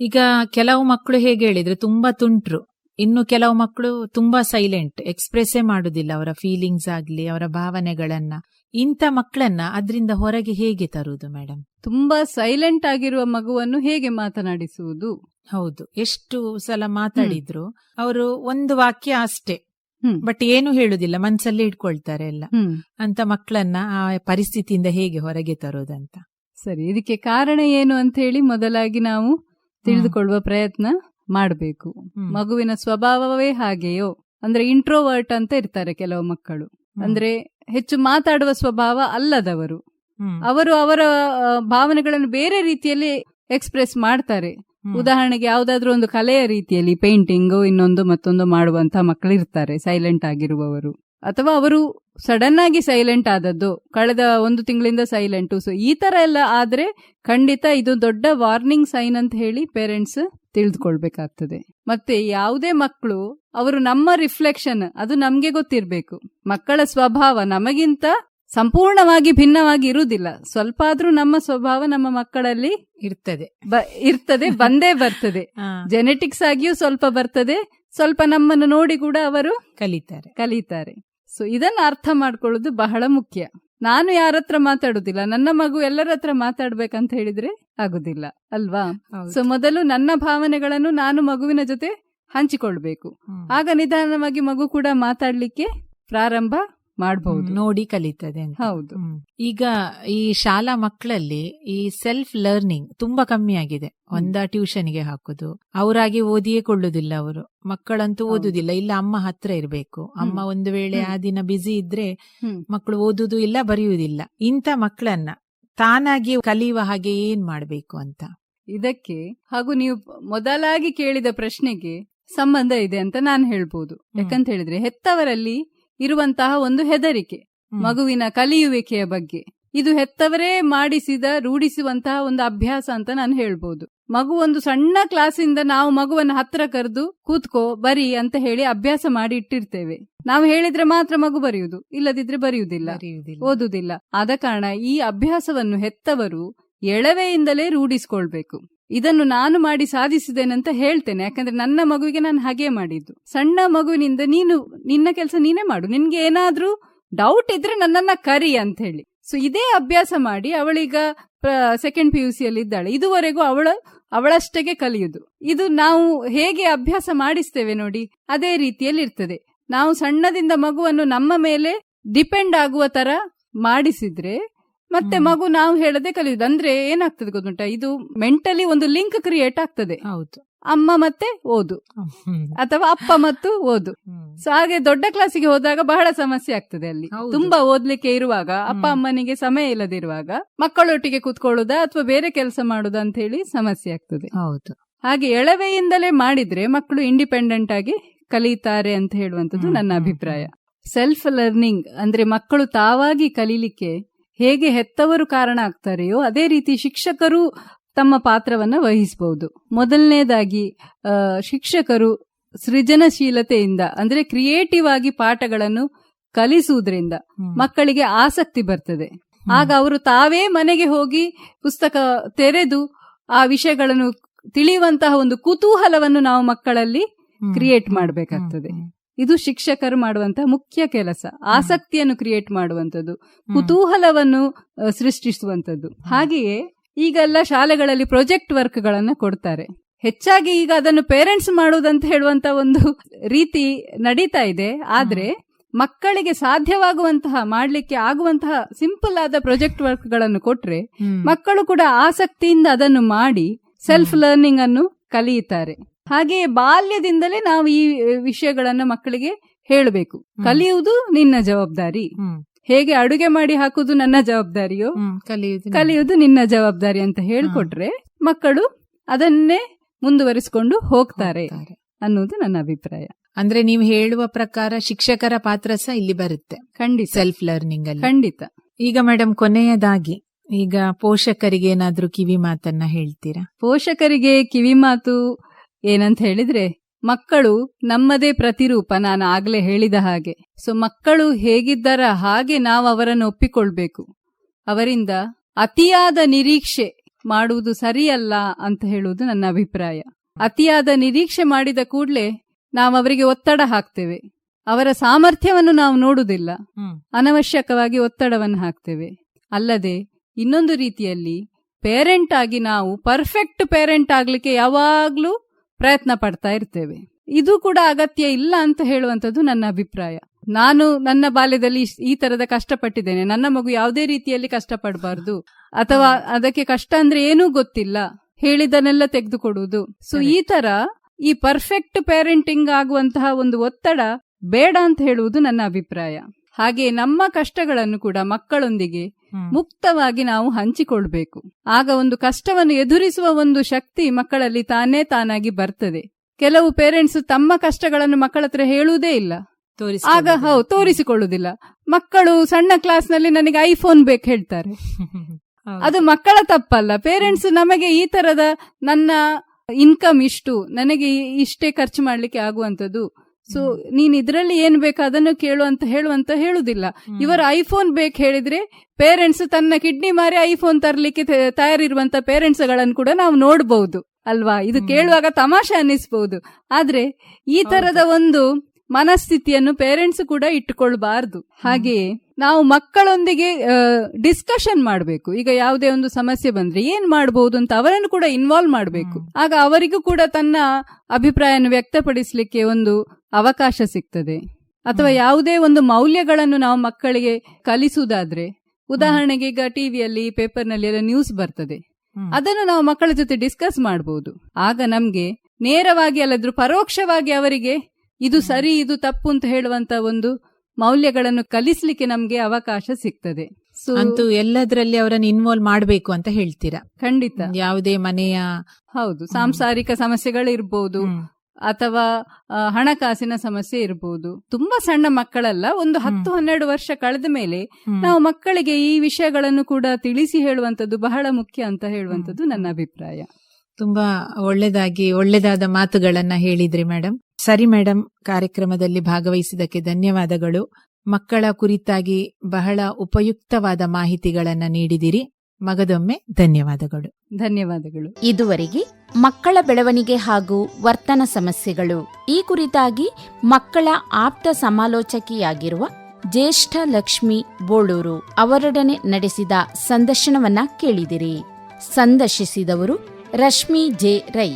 ಈಗ ಕೆಲವು ಮಕ್ಕಳು ಹೇಗೆ ಹೇಳಿದ್ರೆ ತುಂಬಾ ತುಂಟ್ರು. ಇನ್ನು ಕೆಲವು ಮಕ್ಕಳು ತುಂಬಾ ಸೈಲೆಂಟ್ ಎಕ್ಸ್ಪ್ರೆಸ್ಸೇ ಮಾಡುದಿಲ್ಲ ಅವರ ಫೀಲಿಂಗ್ಸ್ ಆಗ್ಲಿ ಅವರ ಭಾವನೆಗಳನ್ನ. ಇಂಥ ಮಕ್ಕಳನ್ನ ಅದರಿಂದ ಹೊರಗೆ ಹೇಗೆ ತರುವುದು ಮೇಡಮ್ ತುಂಬಾ ಸೈಲೆಂಟ್ ಆಗಿರುವ ಮಗುವನ್ನು ಹೇಗೆ ಮಾತನಾಡಿಸುವುದು? ಹೌದು ಎಷ್ಟು ಸಲ ಮಾತಾಡಿದ್ರು ಅವರು ಒಂದು ವಾಕ್ಯ ಅಷ್ಟೇ. ಬಟ್ ಏನು ಹೇಳುದಿಲ್ಲ ಮನ್ಸಲ್ಲೇ ಇಟ್ಕೊಳ್ತಾರೆ ಎಲ್ಲ. ಅಂತ ಮಕ್ಕಳನ್ನ ಆ ಪರಿಸ್ಥಿತಿಯಿಂದ ಹೇಗೆ ಹೊರಗೆ ತರೋದಂತ. ಸರಿ ಇದಕ್ಕೆ ಕಾರಣ ಏನು ಅಂತ ಹೇಳಿ ಮೊದಲಾಗಿ ನಾವು ತಿಳಿದುಕೊಳ್ಳುವ ಪ್ರಯತ್ನ ಮಾಡಬೇಕು. ಮಗುವಿನ ಸ್ವಭಾವವೇ ಹಾಗೆಯೋ ಅಂದ್ರೆ ಇಂಟ್ರೋವರ್ಟ್ ಅಂತ ಇರ್ತಾರೆ ಕೆಲವು ಮಕ್ಕಳು. ಅಂದ್ರೆ ಹೆಚ್ಚು ಮಾತಾಡುವ ಸ್ವಭಾವ ಅಲ್ಲದವರು. ಅವರು ಅವರ ಭಾವನೆಗಳನ್ನು ಬೇರೆ ರೀತಿಯಲ್ಲಿ ಎಕ್ಸ್ಪ್ರೆಸ್ ಮಾಡ್ತಾರೆ. ಉದಾಹರಣೆಗೆ ಯಾವ್ದಾದ್ರು ಒಂದು ಕಲೆಯ ರೀತಿಯಲ್ಲಿ ಪೇಂಟಿಂಗ್ ಇನ್ನೊಂದು ಮತ್ತೊಂದು ಮಾಡುವಂತ ಮಕ್ಕಳು ಇರ್ತಾರೆ ಸೈಲೆಂಟ್ ಆಗಿರುವವರು. ಅಥವಾ ಅವರು ಸಡನ್ ಆಗಿ ಸೈಲೆಂಟ್ ಆದದ್ದು, ಕಳೆದ ಒಂದು ತಿಂಗಳಿಂದ ಸೈಲೆಂಟ್ ಸೊ ಈ ತರ ಎಲ್ಲ ಆದ್ರೆ ಖಂಡಿತ ಇದು ದೊಡ್ಡ ವಾರ್ನಿಂಗ್ ಸೈನ್ ಅಂತ ಹೇಳಿ ಪೇರೆಂಟ್ಸ್ ತಿಳಿದುಕೊಳ್ಬೇಕಾಗ್ತದೆ. ಮತ್ತೆ ಯಾವುದೇ ಮಕ್ಕಳು ಅವರು ನಮ್ಮ ರಿಫ್ಲೆಕ್ಷನ್ ಅದು ನಮ್ಗೆ ಗೊತ್ತಿರ್ಬೇಕು. ಮಕ್ಕಳ ಸ್ವಭಾವ ನಮಗಿಂತ ಸಂಪೂರ್ಣವಾಗಿ ಭಿನ್ನವಾಗಿ ಇರುವುದಿಲ್ಲ. ಸ್ವಲ್ಪ ಆದ್ರೂ ನಮ್ಮ ಸ್ವಭಾವ ನಮ್ಮ ಮಕ್ಕಳಲ್ಲಿ ಇರ್ತದೆ. ಇರ್ತದೆ ಬಂದೇ ಬರ್ತದೆ. ಜೆನೆಟಿಕ್ಸ್ ಆಗಿಯೂ ಸ್ವಲ್ಪ ಬರ್ತದೆ. ಸ್ವಲ್ಪ ನಮ್ಮನ್ನು ನೋಡಿ ಕೂಡ ಅವರು ಕಲಿತಾರೆ. ಕಲಿತಾರೆ. ಸೊ ಇದನ್ನು ಅರ್ಥ ಮಾಡ್ಕೊಳ್ಳೋದು ಬಹಳ ಮುಖ್ಯ. ನಾನು ಯಾರ ಹತ್ರ ಮಾತಾಡುದಿಲ್ಲ? ನನ್ನ ಮಗು ಎಲ್ಲರ ಹತ್ರ ಮಾತಾಡ್ಬೇಕಂತ ಹೇಳಿದ್ರೆ ಆಗುದಿಲ್ಲ ಅಲ್ವಾ. ಸೊ ಮೊದಲು ನನ್ನ ಭಾವನೆಗಳನ್ನು ನಾನು ಮಗುವಿನ ಜೊತೆ ಹಂಚಿಕೊಳ್ಬೇಕು. ಆಗ ನಿಧಾನವಾಗಿ ಮಗು ಕೂಡ ಮಾತಾಡ್ಲಿಕ್ಕೆ ಪ್ರಾರಂಭ ಮಾಡಬಹುದು ನೋಡಿ ಕಲಿತದೆ ಹೌದು. ಈಗ ಈ ಶಾಲಾ ಮಕ್ಕಳಲ್ಲಿ ಈ ಸೆಲ್ಫ್ ಲರ್ನಿಂಗ್ ತುಂಬಾ ಕಮ್ಮಿ ಆಗಿದೆ. ಒಂದ ಟ್ಯೂಷನ್ಗೆ ಹಾಕುದು ಅವರಾಗಿ ಓದಿಯೇ ಕೊಳ್ಳುದಿಲ್ಲ ಅವರು. ಮಕ್ಕಳಂತೂ ಓದುದಿಲ್ಲ ಇಲ್ಲ ಅಮ್ಮ ಹತ್ರ ಇರಬೇಕು. ಅಮ್ಮ ಒಂದು ವೇಳೆ ಆ ದಿನ ಬಿಸಿ ಇದ್ರೆ. ಮಕ್ಕಳು ಓದುದು ಇಲ್ಲ ಬರೆಯುವುದಿಲ್ಲ. ಇಂಥ ಮಕ್ಕಳನ್ನ ತಾನಾಗಿ ಕಲಿಯುವ ಹಾಗೆ ಏನ್ ಮಾಡಬೇಕು ಅಂತ? ಇದಕ್ಕೆ ಹಾಗೂ ನೀವು ಮೊದಲಾಗಿ ಕೇಳಿದ ಪ್ರಶ್ನೆಗೆ ಸಂಬಂಧ ಇದೆ ಅಂತ ನಾನು ಹೇಳ್ಬೋದು. ಯಾಕಂತ ಹೇಳಿದ್ರೆ ಹೆತ್ತವರಲ್ಲಿ ಇರುವಂತಹ ಒಂದು ಹೆದರಿಕೆ ಮಗುವಿನ ಕಲಿಯುವಿಕೆಯ ಬಗ್ಗೆ. ಇದು ಹೆತ್ತವರೇ ಮಾಡಿಸಿದ ರೂಢಿಸುವಂತಹ ಒಂದು ಅಭ್ಯಾಸ ಅಂತ ನಾನು ಹೇಳ್ಬೋದು. ಮಗು ಒಂದು ಸಣ್ಣ ಕ್ಲಾಸಿಂದ ನಾವು ಮಗುವನ್ನ ಹತ್ರ ಕರೆದು ಕೂತ್ಕೋ ಬರಿ ಅಂತ ಹೇಳಿ ಅಭ್ಯಾಸ ಮಾಡಿ ಇಟ್ಟಿರ್ತೇವೆ. ನಾವು ಹೇಳಿದ್ರೆ ಮಾತ್ರ ಮಗು ಬರೆಯುವುದು ಇಲ್ಲದಿದ್ರೆ ಬರೆಯುವುದಿಲ್ಲ. ಓದುದಿಲ್ಲ. ಆದ ಕಾರಣ ಈ ಅಭ್ಯಾಸವನ್ನು ಹೆತ್ತವರು ಎಳವೆಯಿಂದಲೇ ರೂಢಿಸ್ಕೊಳ್ಬೇಕು. ಇದನ್ನು ನಾನು ಮಾಡಿ ಸಾಧಿಸಿದ್ದೇನಂತ ಹೇಳ್ತೇನೆ. ಯಾಕಂದ್ರೆ ನನ್ನ ಮಗುವಿಗೆ ನಾನು ಹಾಗೆ ಮಾಡಿದ್ದು. ಸಣ್ಣ ಮಗುವಿನಿಂದ ನೀನು, ನಿನ್ನ ಕೆಲಸ ನೀನೇ ಮಾಡು. ನಿನ್ಗೆ ಏನಾದ್ರೂ ಡೌಟ್ ಇದ್ರೆ ನನ್ನನ್ನ ಕರಿ ಅಂತ ಹೇಳಿ ಸೊ ಇದೇ ಅಭ್ಯಾಸ ಮಾಡಿ ಅವಳೀಗ ಸೆಕೆಂಡ್ ಪಿ ಯು ಸಿಯಲ್ಲಿ ಇದ್ದಾಳೆ. ಇದುವರೆಗೂ ಅವಳ ಅವಳಷ್ಟೇ ಕಲಿಯುದು. ಇದು ನಾವು ಹೇಗೆ ಅಭ್ಯಾಸ ಮಾಡಿಸ್ತೇವೆ ನೋಡಿ, ಅದೇ ರೀತಿಯಲ್ಲಿ ಇರ್ತದೆ. ನಾವು ಸಣ್ಣದಿಂದ ಮಗುವನ್ನು ನಮ್ಮ ಮೇಲೆ ಡಿಪೆಂಡ್ ಆಗುವ ತರ ಮಾಡಿಸಿದ್ರೆ ಮತ್ತೆ ಮಗು ನಾವು ಹೇಳದೆ ಕಲಿಯುದು. ಅಂದ್ರೆ ಏನಾಗ್ತದೆ ಗೊತ್ತುಂಟ? ಇದು ಮೆಂಟಲಿ ಒಂದು ಲಿಂಕ್ ಕ್ರಿಯೇಟ್ ಆಗ್ತದೆ. ಹೌದು. ಅಮ್ಮ ಮತ್ತೆ ಓದು. ಅಥವಾ ಅಪ್ಪ ಮತ್ತು ಓದು. ಸೊ ಹಾಗೆ ದೊಡ್ಡ ಕ್ಲಾಸಿಗೆ ಹೋದಾಗ ಬಹಳ ಸಮಸ್ಯೆ ಆಗ್ತದೆ ಅಲ್ಲಿ. ತುಂಬಾ ಓದ್ಲಿಕ್ಕೆ ಇರುವಾಗ ಅಪ್ಪ ಅಮ್ಮನಿಗೆ ಸಮಯ ಇಲ್ಲದಿರುವಾಗ ಮಕ್ಕಳೊಟ್ಟಿಗೆ ಕೂತ್ಕೊಳ್ಳುದ ಅಥವಾ ಬೇರೆ ಕೆಲಸ ಮಾಡುದ ಅಂತ ಹೇಳಿ ಸಮಸ್ಯೆ ಆಗ್ತದೆ. ಹೌದು. ಹಾಗೆ ಎಳವೆಯಿಂದಲೇ ಮಾಡಿದ್ರೆ ಮಕ್ಕಳು ಇಂಡಿಪೆಂಡೆಂಟ್ ಆಗಿ ಕಲಿತಾರೆ ಅಂತ ಹೇಳುವಂತದ್ದು ನನ್ನ ಅಭಿಪ್ರಾಯ. ಸೆಲ್ಫ್ ಲರ್ನಿಂಗ್ ಅಂದ್ರೆ ಮಕ್ಕಳು ತಾವಾಗಿ ಕಲೀಲಿಕ್ಕೆ ಹೇಗೆ ಹೆತ್ತವರು ಕಾರಣ ಆಗ್ತಾರೆಯೋ ಅದೇ ರೀತಿ ಶಿಕ್ಷಕರು ತಮ್ಮ ಪಾತ್ರವನ್ನ ವಹಿಸಬಹುದು ಮೊದಲನೇದಾಗಿ ಶಿಕ್ಷಕರು ಸೃಜನಶೀಲತೆಯಿಂದ ಅಂದ್ರೆ ಕ್ರಿಯೇಟಿವ್ ಆಗಿ ಪಾಠಗಳನ್ನು ಕಲಿಸುವುದರಿಂದ ಮಕ್ಕಳಿಗೆ ಆಸಕ್ತಿ ಬರ್ತದೆ ಆಗ ಅವರು ತಾವೇ ಮನೆಗೆ ಹೋಗಿ ಪುಸ್ತಕ ತೆರೆದು ಆ ವಿಷಯಗಳನ್ನು ತಿಳಿಯುವಂತಹ ಒಂದು ಕುತೂಹಲವನ್ನು ನಾವು ಮಕ್ಕಳಲ್ಲಿ. ಕ್ರಿಯೇಟ್. ಮಾಡಬೇಕಾಗ್ತದೆ. ಇದು ಶಿಕ್ಷಕರು ಮಾಡುವಂತಹ ಮುಖ್ಯ ಕೆಲಸ. ಆಸಕ್ತಿಯನ್ನು ಕ್ರಿಯೇಟ್ ಮಾಡುವಂಥದ್ದು. ಕುತೂಹಲವನ್ನು ಸೃಷ್ಟಿಸುವಂಥದ್ದು. ಹಾಗೆಯೇ ಈಗೆಲ್ಲ ಶಾಲೆಗಳಲ್ಲಿ ಪ್ರಾಜೆಕ್ಟ್ ವರ್ಕ್ ಗಳನ್ನ ಕೊಡ್ತಾರೆ. ಹೆಚ್ಚಾಗಿ ಈಗ ಅದನ್ನು ಪೇರೆಂಟ್ಸ್ ಮಾಡುವುದಂತ ಹೇಳುವಂತ ಒಂದು ರೀತಿ ನಡೀತಾ ಇದೆ. ಆದ್ರೆ ಮಕ್ಕಳಿಗೆ ಸಾಧ್ಯವಾಗುವಂತಹ ಮಾಡ್ಲಿಕ್ಕೆ ಆಗುವಂತಹ ಸಿಂಪಲ್ ಆದ ಪ್ರಾಜೆಕ್ಟ್ ವರ್ಕ್ಗಳನ್ನು ಕೊಟ್ರೆ ಮಕ್ಕಳು ಕೂಡ ಆಸಕ್ತಿಯಿಂದ ಅದನ್ನು ಮಾಡಿ ಸೆಲ್ಫ್ ಲರ್ನಿಂಗ್ ಅನ್ನು ಕಲಿಯುತ್ತಾರೆ. ಹಾಗೆಯೇ ಬಾಲ್ಯದಿಂದಲೇ ನಾವು ಈ ವಿಷಯಗಳನ್ನ ಮಕ್ಕಳಿಗೆ ಹೇಳಬೇಕು. ಕಲಿಯುವುದು ನಿನ್ನ ಜವಾಬ್ದಾರಿ. ಹೇಗೆ ಅಡುಗೆ ಮಾಡಿ ಹಾಕುದು ನನ್ನ ಜವಾಬ್ದಾರಿಯೋ. ಕಲಿಯುವುದು ಕಲಿಯುವುದು ನಿನ್ನ ಜವಾಬ್ದಾರಿ ಅಂತ ಹೇಳ್ಕೊಟ್ರೆ ಮಕ್ಕಳು ಅದನ್ನೇ ಮುಂದುವರಿಸಿಕೊಂಡು ಹೋಗ್ತಾರೆ. ಅನ್ನೋದು ನನ್ನ ಅಭಿಪ್ರಾಯ. ಅಂದ್ರೆ ನೀವು ಹೇಳುವ ಪ್ರಕಾರ ಶಿಕ್ಷಕರ ಪಾತ್ರ ಸಹ ಇಲ್ಲಿ ಬರುತ್ತೆ. ಖಂಡಿತ. ಸೆಲ್ಫ್ ಲರ್ನಿಂಗ್ ಅಲ್ಲಿ. ಖಂಡಿತ. ಈಗ ಮೇಡಮ್ ಕೊನೆಯದಾಗಿ ಈಗ ಪೋಷಕರಿಗೆ ಏನಾದ್ರೂ ಕಿವಿ ಮಾತನ್ನ ಹೇಳ್ತೀರಾ? ಪೋಷಕರಿಗೆ ಕಿವಿಮಾತು ಏನಂತ ಹೇಳಿದ್ರೆ ಮಕ್ಕಳು ನಮ್ಮದೇ ಪ್ರತಿರೂಪ ನಾನು ಆಗ್ಲೇ ಹೇಳಿದ ಹಾಗೆ. ಸೊ ಮಕ್ಕಳು ಹೇಗಿದ್ದಾರ ಹಾಗೆ ನಾವು ಅವರನ್ನು ಒಪ್ಪಿಕೊಳ್ಬೇಕು. ಅವರಿಂದ ಅತಿಯಾದ ನಿರೀಕ್ಷೆ ಮಾಡುವುದು ಸರಿಯಲ್ಲ ಅಂತ ಹೇಳುವುದು ನನ್ನ ಅಭಿಪ್ರಾಯ. ಅತಿಯಾದ ನಿರೀಕ್ಷೆ ಮಾಡಿದ ಕೂಡಲೇ ನಾವು ಅವರಿಗೆ ಒತ್ತಡ ಹಾಕ್ತೇವೆ. ಅವರ ಸಾಮರ್ಥ್ಯವನ್ನು ನಾವು ನೋಡುವುದಿಲ್ಲ. ಅನವಶ್ಯಕವಾಗಿ ಒತ್ತಡವನ್ನು ಹಾಕ್ತೇವೆ. ಅಲ್ಲದೆ ಇನ್ನೊಂದು ರೀತಿಯಲ್ಲಿ ಪೇರೆಂಟ್ ಆಗಿ ನಾವು ಪರ್ಫೆಕ್ಟ್ ಪೇರೆಂಟ್ ಆಗ್ಲಿಕ್ಕೆ ಯಾವಾಗ್ಲೂ ಪ್ರಯತ್ನ ಪಡ್ತಾ ಇರ್ತೇವೆ. ಇದು ಕೂಡ ಅಗತ್ಯ ಇಲ್ಲ ಅಂತ ಹೇಳುವಂತದ್ದು ನನ್ನ ಅಭಿಪ್ರಾಯ. ನಾನು ನನ್ನ ಬಾಲ್ಯದಲ್ಲಿ ಈ ತರದ ಕಷ್ಟಪಟ್ಟಿದ್ದೇನೆ. ನನ್ನ ಮಗು ಯಾವುದೇ ರೀತಿಯಲ್ಲಿ ಕಷ್ಟಪಡಬಾರ್ದು. ಅಥವಾ ಅದಕ್ಕೆ ಕಷ್ಟ ಅಂದ್ರೆ ಏನೂ ಗೊತ್ತಿಲ್ಲ. ಹೇಳಿದನೆಲ್ಲ ತೆಗೆದುಕೊಡುವುದು. ಸೊ ಈ ತರ ಈ ಪರ್ಫೆಕ್ಟ್ ಪೇರೆಂಟಿಂಗ್ ಆಗುವಂತಹ ಒಂದು ಒತ್ತಡ ಬೇಡ ಅಂತ ಹೇಳುವುದು ನನ್ನ ಅಭಿಪ್ರಾಯ. ಹಾಗೆ ನಮ್ಮ ಕಷ್ಟಗಳನ್ನು ಕೂಡ ಮಕ್ಕಳೊಂದಿಗೆ ಮುಕ್ತವಾಗಿ ನಾವು ಹಂಚಿಕೊಳ್ಬೇಕು. ಆಗ ಒಂದು ಕಷ್ಟವನ್ನು ಎದುರಿಸುವ ಒಂದು ಶಕ್ತಿ ಮಕ್ಕಳಲ್ಲಿ ತಾನೇ ತಾನಾಗಿ ಬರ್ತದೆ. ಕೆಲವು ಪೇರೆಂಟ್ಸ್ ತಮ್ಮ ಕಷ್ಟಗಳನ್ನು ಮಕ್ಕಳ ಹತ್ರ ಹೇಳುವುದೇ ಇಲ್ಲ. ಆಗ ಹೌದು ತೋರಿಸಿಕೊಳ್ಳುವುದಿಲ್ಲ. ಮಕ್ಕಳು ಸಣ್ಣ ಕ್ಲಾಸ್ನಲ್ಲಿ ನನಗೆ ಐಫೋನ್ ಬೇಕು ಹೇಳ್ತಾರೆ. ಅದು ಮಕ್ಕಳ ತಪ್ಪಲ್ಲ. ಪೇರೆಂಟ್ಸ್ ನಮಗೆ ಈ ತರದ ನನ್ನ ಇನ್ಕಮ್ ಇಷ್ಟು ನನಗೆ ಇಷ್ಟೇ ಖರ್ಚು ಮಾಡ್ಲಿಕ್ಕೆ ಆಗುವಂತದ್ದು ಸೊ ನೀನ್ ಇದ್ರಲ್ಲಿ ಏನ್ ಬೇಕು ಅದನ್ನು ಕೇಳು ಅಂತ ಹೇಳುವಂತ ಹೇಳುದಿಲ್ಲ. ಇವರ ಐಫೋನ್ ಬೇಕು ಹೇಳಿದ್ರೆ ಪೇರೆಂಟ್ಸ್ ತನ್ನ ಕಿಡ್ನಿ ಮಾರಿ ಐಫೋನ್ ತರಲಿಕ್ಕೆ ತಯಾರಿರುವಂತ ಪೇರೆಂಟ್ಸ್ಗಳನ್ನು ಕೂಡ ನಾವು ನೋಡಬಹುದು ಅಲ್ವಾ? ಇದು ಕೇಳುವಾಗ ತಮಾಷೆ ಅನ್ನಿಸಬಹುದು ಆದ್ರೆ ಈ ತರದ ಒಂದು ಮನಸ್ಥಿತಿಯನ್ನು ಪೇರೆಂಟ್ಸ್ ಕೂಡ ಇಟ್ಟುಕೊಳ್ಬಾರ್ದು. ಹಾಗೆಯೇ ನಾವು ಮಕ್ಕಳೊಂದಿಗೆ ಡಿಸ್ಕಷನ್ ಮಾಡಬೇಕು. ಈಗ ಯಾವುದೇ ಒಂದು ಸಮಸ್ಯೆ ಬಂದ್ರೆ ಏನ್ ಮಾಡಬಹುದು ಅಂತ ಅವರನ್ನು ಕೂಡ ಇನ್ವಾಲ್ವ್ ಮಾಡಬೇಕು. ಆಗ ಅವರಿಗೂ ಕೂಡ ತನ್ನ ಅಭಿಪ್ರಾಯವನ್ನು ವ್ಯಕ್ತಪಡಿಸಲಿಕ್ಕೆ ಒಂದು ಅವಕಾಶ ಸಿಗ್ತದೆ. ಅಥವಾ ಯಾವುದೇ ಒಂದು ಮೌಲ್ಯಗಳನ್ನು ನಾವು ಮಕ್ಕಳಿಗೆ ಕಲಿಸುವುದಾದ್ರೆ ಉದಾಹರಣೆಗೆ ಈಗ ಟಿವಿಯಲ್ಲಿ ಪೇಪರ್ನಲ್ಲಿ ಎಲ್ಲ ನ್ಯೂಸ್ ಬರ್ತದೆ. ಅದನ್ನು ನಾವು ಮಕ್ಕಳ ಜೊತೆ ಡಿಸ್ಕಸ್ ಮಾಡಬಹುದು ಆಗ ನಮ್ಗೆ ನೇರವಾಗಿ ಅಲ್ಲದ್ರೂ ಪರೋಕ್ಷವಾಗಿ ಅವರಿಗೆ ಇದು ಸರಿ ಇದು ತಪ್ಪು ಅಂತ ಹೇಳುವಂತ ಒಂದು ಮೌಲ್ಯಗಳನ್ನು ಕಲಿಸ್ಲಿಕ್ಕೆ ನಮ್ಗೆ ಅವಕಾಶ ಸಿಗ್ತದೆ. ಅಂತೂ ಎಲ್ಲದರಲ್ಲಿ ಅವರನ್ನು ಇನ್ವಾಲ್ವ್ ಮಾಡಬೇಕು ಅಂತ ಹೇಳ್ತೀರಾ? ಖಂಡಿತ. ಯಾವುದೇ ಮನೆಯ ಹೌದು. ಸಾಂಸಾರಿಕ ಸಮಸ್ಯೆಗಳಿರ್ಬೋದು. ಹ್ಮ್. ಅಥವಾ ಹಣಕಾಸಿನ ಸಮಸ್ಯೆ ಇರಬಹುದು ತುಂಬಾ ಸಣ್ಣ ಮಕ್ಕಳಲ್ಲ ಒಂದು ಹತ್ತು ಹನ್ನೆರಡು ವರ್ಷ ಕಳೆದ ಮೇಲೆ ನಾವು ಮಕ್ಕಳಿಗೆ ಈ ವಿಷಯಗಳನ್ನು ಕೂಡ ತಿಳಿಸಿ ಹೇಳುವಂತದ್ದು ಬಹಳ ಮುಖ್ಯ ಅಂತ ಹೇಳುವಂತದ್ದು ನನ್ನ ಅಭಿಪ್ರಾಯ. ತುಂಬಾ ಒಳ್ಳೆದಾಗಿ ಒಳ್ಳೆದಾದ ಮಾತುಗಳನ್ನ ಹೇಳಿದ್ರಿ ಮೇಡಮ್ ಸರಿ ಮೇಡಮ್ ಕಾರ್ಯಕ್ರಮದಲ್ಲಿ ಭಾಗವಹಿಸಿದಕ್ಕೆ ಧನ್ಯವಾದಗಳು. ಮಕ್ಕಳ ಕುರಿತಾಗಿ ಬಹಳ ಉಪಯುಕ್ತವಾದ ಮಾಹಿತಿಗಳನ್ನ ನೀಡಿದಿರಿ. ಮಗದೊಮ್ಮೆ ಧನ್ಯವಾದಗಳು. ಧನ್ಯವಾದಗಳು. ಇದುವರೆಗೆ ಮಕ್ಕಳ ಬೆಳವಣಿಗೆ ಹಾಗೂ ವರ್ತನ ಸಮಸ್ಯೆಗಳು. ಈ ಕುರಿತಾಗಿ ಮಕ್ಕಳ ಆಪ್ತ ಸಮಾಲೋಚಕಿಯಾಗಿರುವ ಜ್ಯೇಷ್ಠ ಲಕ್ಷ್ಮಿ ಬೋಳೂರು ಅವರೊಡನೆ ನಡೆಸಿದ ಸಂದರ್ಶನವನ್ನ ಕೇಳಿದಿರಿ. ಸಂದರ್ಶಿಸಿದವರು ರಶ್ಮಿ ಜೆ. ರೈ.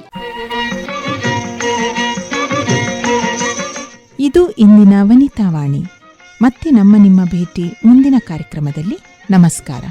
ಇದು ಇಂದಿನ ವನಿತಾವಾಣಿ ಮತ್ತೆ ನಮ್ಮ ನಿಮ್ಮ ಭೇಟಿ ಮುಂದಿನ ಕಾರ್ಯಕ್ರಮದಲ್ಲಿ ನಮಸ್ಕಾರ.